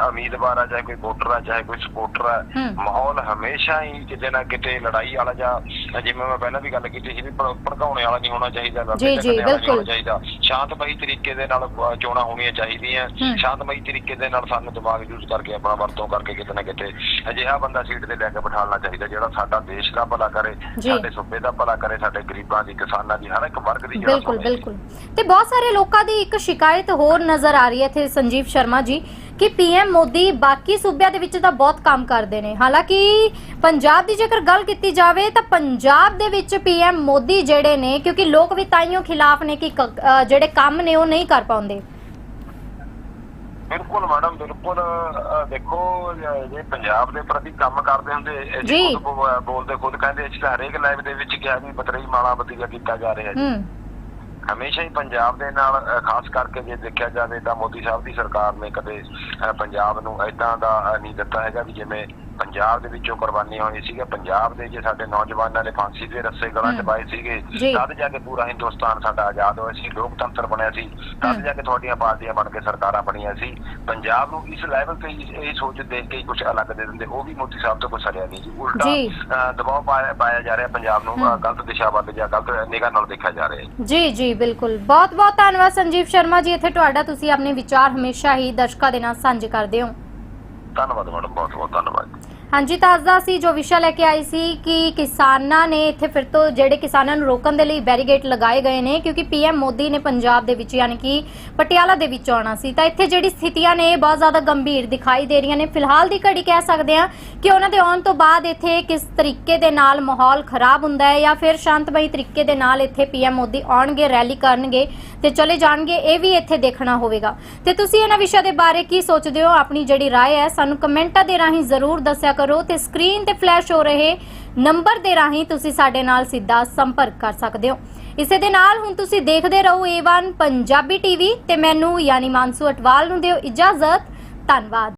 ਉਮੀਦਵਾਰ ਆ ਚਾਹੇ ਕੋਈ ਵੋਟਰ ਆ ਚਾਹੇ ਕੋਈ ਸਪੋਰਟਰ ਆ। ਮਾਹੌਲ ਹਮੇਸ਼ਾ ਹੀ ਕਿਤੇ ਨਾ ਕਿਤੇ ਲੜਾਈ ਵਾਲਾ ਜਾਂ ਜਿਵੇਂ ਮੈਂ ਪਹਿਲਾਂ ਵੀ ਗੱਲ ਕੀਤੀ ਸੀ ਵੀ ਭੜ- ਭੜਕਾਉਣੇ ਵਾਲਾ ਨਹੀਂ ਹੋਣਾ ਚਾਹੀਦਾ ਜੀ, ਜੀ, ਬਿਲਕੁਲ। ਚਾਹੀਦਾ ਸ਼ਾਂਤਮਈ ਤਰੀਕੇ ਦੇ ਨਾਲ ਚੋਣਾਂ ਹੋਣੀਆਂ ਚਾਹੀਦੀਆਂ। ਸ਼ਾਂਤਮਈ ਤਰੀਕੇ ਦੇ ਨਾਲ ਸਾਨੂੰ ਦਿਮਾਗ ਯੂਜ਼ ਕਰਕੇ ਆਪਣਾ ਵਰਤੋਂ ਕਰਕੇ ਕਿਤੇ ਨਾ ਕਿਤੇ ਅਜਿਹਾ ਬੰਦਾ ਸੀਟ ਤੇ ਲੈ ਕੇ ਬਿਠਾਉਣਾ ਚਾਹੀਦਾ ਜਿਹੜਾ ਸਾਡਾ ਦੇਸ਼ ਦਾ ਭਲਾ ਕਰੇ। ਸਾਡੇ ਸੂਬੇ ਦਾ ਭਲਾ ਕਰੇ ਸਾਡੇ ਗਰੀਬਾਂ ਦੀ ਕਿਸਾਨਾਂ ਦੀ ਹਰ ਇੱਕ ਵਰਗ ਦੀ ਜਿਹੜਾ ਬਿਲਕੁਲ। ਬਿਲਕੁਲ ਤੇ ਬਹੁਤ ਸਾਰੇ ਲੋਕਾਂ ਦੀ ਇੱਕ ਸ਼ਿਕਾਇਤ ਹੋਰ ਨਜ਼ਰ ਆ ਰਹੀ ਹੈ ਇੱਥੇ ਸੰਜੀਵ ਸ਼ਰਮਾ ਜੀ ਕਿ ਪੀਐਮ ਮੋਦੀ ਬਾਕੀ ਸੂਬਿਆਂ ਦੇ ਵਿੱਚ ਤਾਂ ਬਹੁਤ ਕੰਮ ਕਰਦੇ ਨੇ ਹਾਲਾਂਕਿ ਪੰਜਾਬ ਦੀ ਜੇਕਰ ਗੱਲ ਕੀਤੀ ਜਾਵੇ ਤਾਂ ਪੰਜਾਬ ਦੇ ਵਿੱਚ ਪੀਐਮ ਮੋਦੀ ਜਿਹੜੇ ਨੇ ਕਿਉਂਕਿ ਲੋਕ ਵੀ ਤਾਈਓ ਖਿਲਾਫ ਨੇ ਕਿ ਜਿਹੜੇ ਕੰਮ ਨੇ ਉਹ ਨਹੀਂ ਕਰ ਪਾਉਂਦੇ ਬਿਲਕੁਲ ਮੈਡਮ ਬਿਲਕੁਲ ਅਹ, ਦੇਖੋ ਅਹ, ਜੇ ਪੰਜਾਬ ਦੇ ਪ੍ਰਤੀ ਕੰਮ ਕਰਦੇ ਹੁੰਦੇ ਜੀ। ਖੁਦ ਬੋ- ਬੋਲਦੇ ਖੁਦ ਕਹਿੰਦੇ ਅਸੀਂ ਤਾਂ ਹਰੇਕ ਲਾਈਵ ਦੇ ਵਿੱਚ ਕਿਹਾ ਵੀ ਬਤਰਈ ਮਾਲਾ ਬਤੀਆ ਕੀਤਾ ਜਾ ਰਿਹਾ ਜੀ ਹੂੰ ਹਮੇਸ਼ਾ ਹੀ ਪੰਜਾਬ ਦੇ ਨਾਲ ਅਹ, ਖਾਸ ਕਰਕੇ ਜੇ ਦੇਖਿਆ ਜਾਵੇ ਤਾਂ ਮੋਦੀ ਸਾਹਿਬ ਦੀ ਸਰਕਾਰ ਨੇ ਕਦੇ ਅਹ, ਪੰਜਾਬ ਨੂੰ ਐਦਾਂ ਦਾ ਅਹ, ਨਹੀਂ ਦਿੱਤਾ ਹੈਗਾ ਵੀ ਜਿਵੇਂ ਪੰਜਾਬ ਦੇ ਵਿੱਚੋਂ ਕੁਰਬਾਨੀਆਂ ਹੋਈ ਸੀਗੀਆਂ ਪੰਜਾਬ ਦੇ ਜੇ ਸਾਡੇ ਨੌਜਵਾਨਾਂ ਨੇ ਫਾਂਸੀ ਦੇ ਰੱਸੇ ਗਲਾਂ 'ਚ। ਪਾਏ ਸੀਗੇ। ਤਦ ਜਾ ਕੇ ਪੂਰਾ ਹਿੰਦੁਸਤਾਨ ਸਾਡਾ ਆਜ਼ਾਦ ਹੋਇਆ ਸੀ ਲੋਕਤੰਤਰ ਬਣਿਆ ਸੀ। ਤਦ ਜਾ ਕੇ ਤੁਹਾਡੀਆਂ ਪਾਰਟੀਆਂ ਬਣ ਕੇ ਸਰਕਾਰਾਂ ਬਣੀਆਂ ਸੀ। ਪੰਜਾਬ ਨੂੰ ਇਸ ਲੈਵਲ ਤੇ ਇਹ ਸੋਚ ਦੇਖ ਕੇ ਕੁਝ ਅਲੱਗ ਦੇ ਦਿੰਦੇ। ਉਹ ਵੀ ਮੋਦੀ ਸਾਹਿਬ ਤੋਂ ਕੁਛ ਸਰਿਆ ਨਹੀਂ ਜੀ। ਉਲਟਾ ਦਬਾਅ ਪਾਇਆ ਜਾ ਰਿਹਾ ਪੰਜਾਬ ਨੂੰ। ਗਲਤ ਦਿਸ਼ਾ ਵੱਲ ਜਾਂ ਗਲਤ ਨਿਗਾਹ ਨਾਲ ਦੇਖਿਆ ਜਾ ਰਿਹਾ ਹੈ। ਜੀ ਜੀ ਬਿਲਕੁਲ। ਬਹੁਤ ਬਹੁਤ ਧੰਨਵਾਦ ਸੰਜੀਵ ਸ਼ਰਮਾ ਜੀ। ਇੱਥੇ ਤੁਹਾਡਾ ਤੁਸੀਂ ਆਪਣੇ ਵਿਚਾਰ ਹਮੇਸ਼ਾ ਹੀ ਦਰਸ਼ਕਾਂ ਦੇ ਨਾਲ ਸਾਂਝੇ ਕਰਦੇ ਹੋ। ਧੰਨਵਾਦ ਮੈਡਮ ਬਹੁਤ ਬਹੁਤ ਧੰਨਵਾਦ। ਹਾਂਜੀ ਤਾਂ ਅੱਜ ਦਾ ਅਸੀਂ ਜੋ ਵਿਸ਼ਾ ਲੈ ਕੇ ਆਈ ਸੀ ਕਿ ਕਿਸਾਨਾਂ ਨੇ ਇੱਥੇ ਫਿਰ ਤੋਂ ਜਿਹੜੇ ਕਿਸਾਨਾਂ ਨੂੰ ਰੋਕਣ ਦੇ ਲਈ ਬੈਰੀਗੇਟ ਲਗਾਏ ਗਏ ਨੇ ਕਿਉਂਕਿ ਪੀਐਮ ਮੋਦੀ ਨੇ ਪੰਜਾਬ ਦੇ ਵਿੱਚ ਯਾਨੀ ਕਿ ਪਟਿਆਲਾ ਦੇ ਵਿੱਚ ਆਉਣਾ ਸੀ ਤਾਂ ਇੱਥੇ ਜਿਹੜੀ ਸਥਿਤੀਆਂ ਨੇ ਇਹ ਬਹੁਤ ਜ਼ਿਆਦਾ ਗੰਭੀਰ ਦਿਖਾਈ ਦੇ ਰਹੀਆਂ ਨੇ ਫਿਲਹਾਲ ਦੀ ਘੜੀ ਕਹਿ ਸਕਦੇ ਹਾਂ ਕਿ ਉਹਨਾਂ ਦੇ ਆਉਣ ਤੋਂ ਬਾਅਦ ਇੱਥੇ ਕਿਸ ਤਰੀਕੇ ਦੇ ਨਾਲ ਮਾਹੌਲ ਖਰਾਬ ਹੁੰਦਾ ਹੈ ਜਾਂ ਫਿਰ ਸ਼ਾਂਤਮਈ ਤਰੀਕੇ ਦੇ ਨਾਲ ਇੱਥੇ ਪੀਐਮ ਮੋਦੀ ਆਉਣਗੇ ਰੈਲੀ ਕਰਨਗੇ ਤੇ ਚਲੇ ਜਾਣਗੇ ਇਹ ਵੀ ਇੱਥੇ ਦੇਖਣਾ ਹੋਵੇਗਾ ਤੇ ਤੁਸੀਂ ਇਹਨਾਂ ਵਿਸ਼ਾ ਦੇ ਬਾਰੇ ਕੀ ਸੋਚਦੇ ਹੋ ਆਪਣੀ ਜਿਹੜੀ رائے ਹੈ ਸਾਨੂੰ ਕਮੈਂਟਾਂ ਦੇ ਰਾਹੀਂ ਜ਼ਰੂਰ ਦੱਸਿਆ ਕਰੋ ਤੇ ਸਕਰੀਨ ਤੇ ਫਲੈਸ਼ ਹੋ ਰਹੇ ਨੰਬਰ ਦੇ ਰਾਹੀਂ ਤੁਸੀਂ ਸਾਡੇ ਨਾਲ ਸਿੱਧਾ ਸੰਪਰਕ ਕਰ ਸਕਦੇ ਹੋ। ਇਸੇ ਦੇ ਨਾਲ ਹੁਣ ਤੁਸੀਂ ਦੇਖਦੇ ਰਹੋ A1 ਪੰਜਾਬੀ ਟੀਵੀ ਤੇ ਮੈਨੂੰ ਯਾਨੀ ਮਾਨਸੂ ਅਟਵਾਲ ਨੂੰ ਦਿਓ ਇਜਾਜ਼ਤ। ਧੰਨਵਾਦ।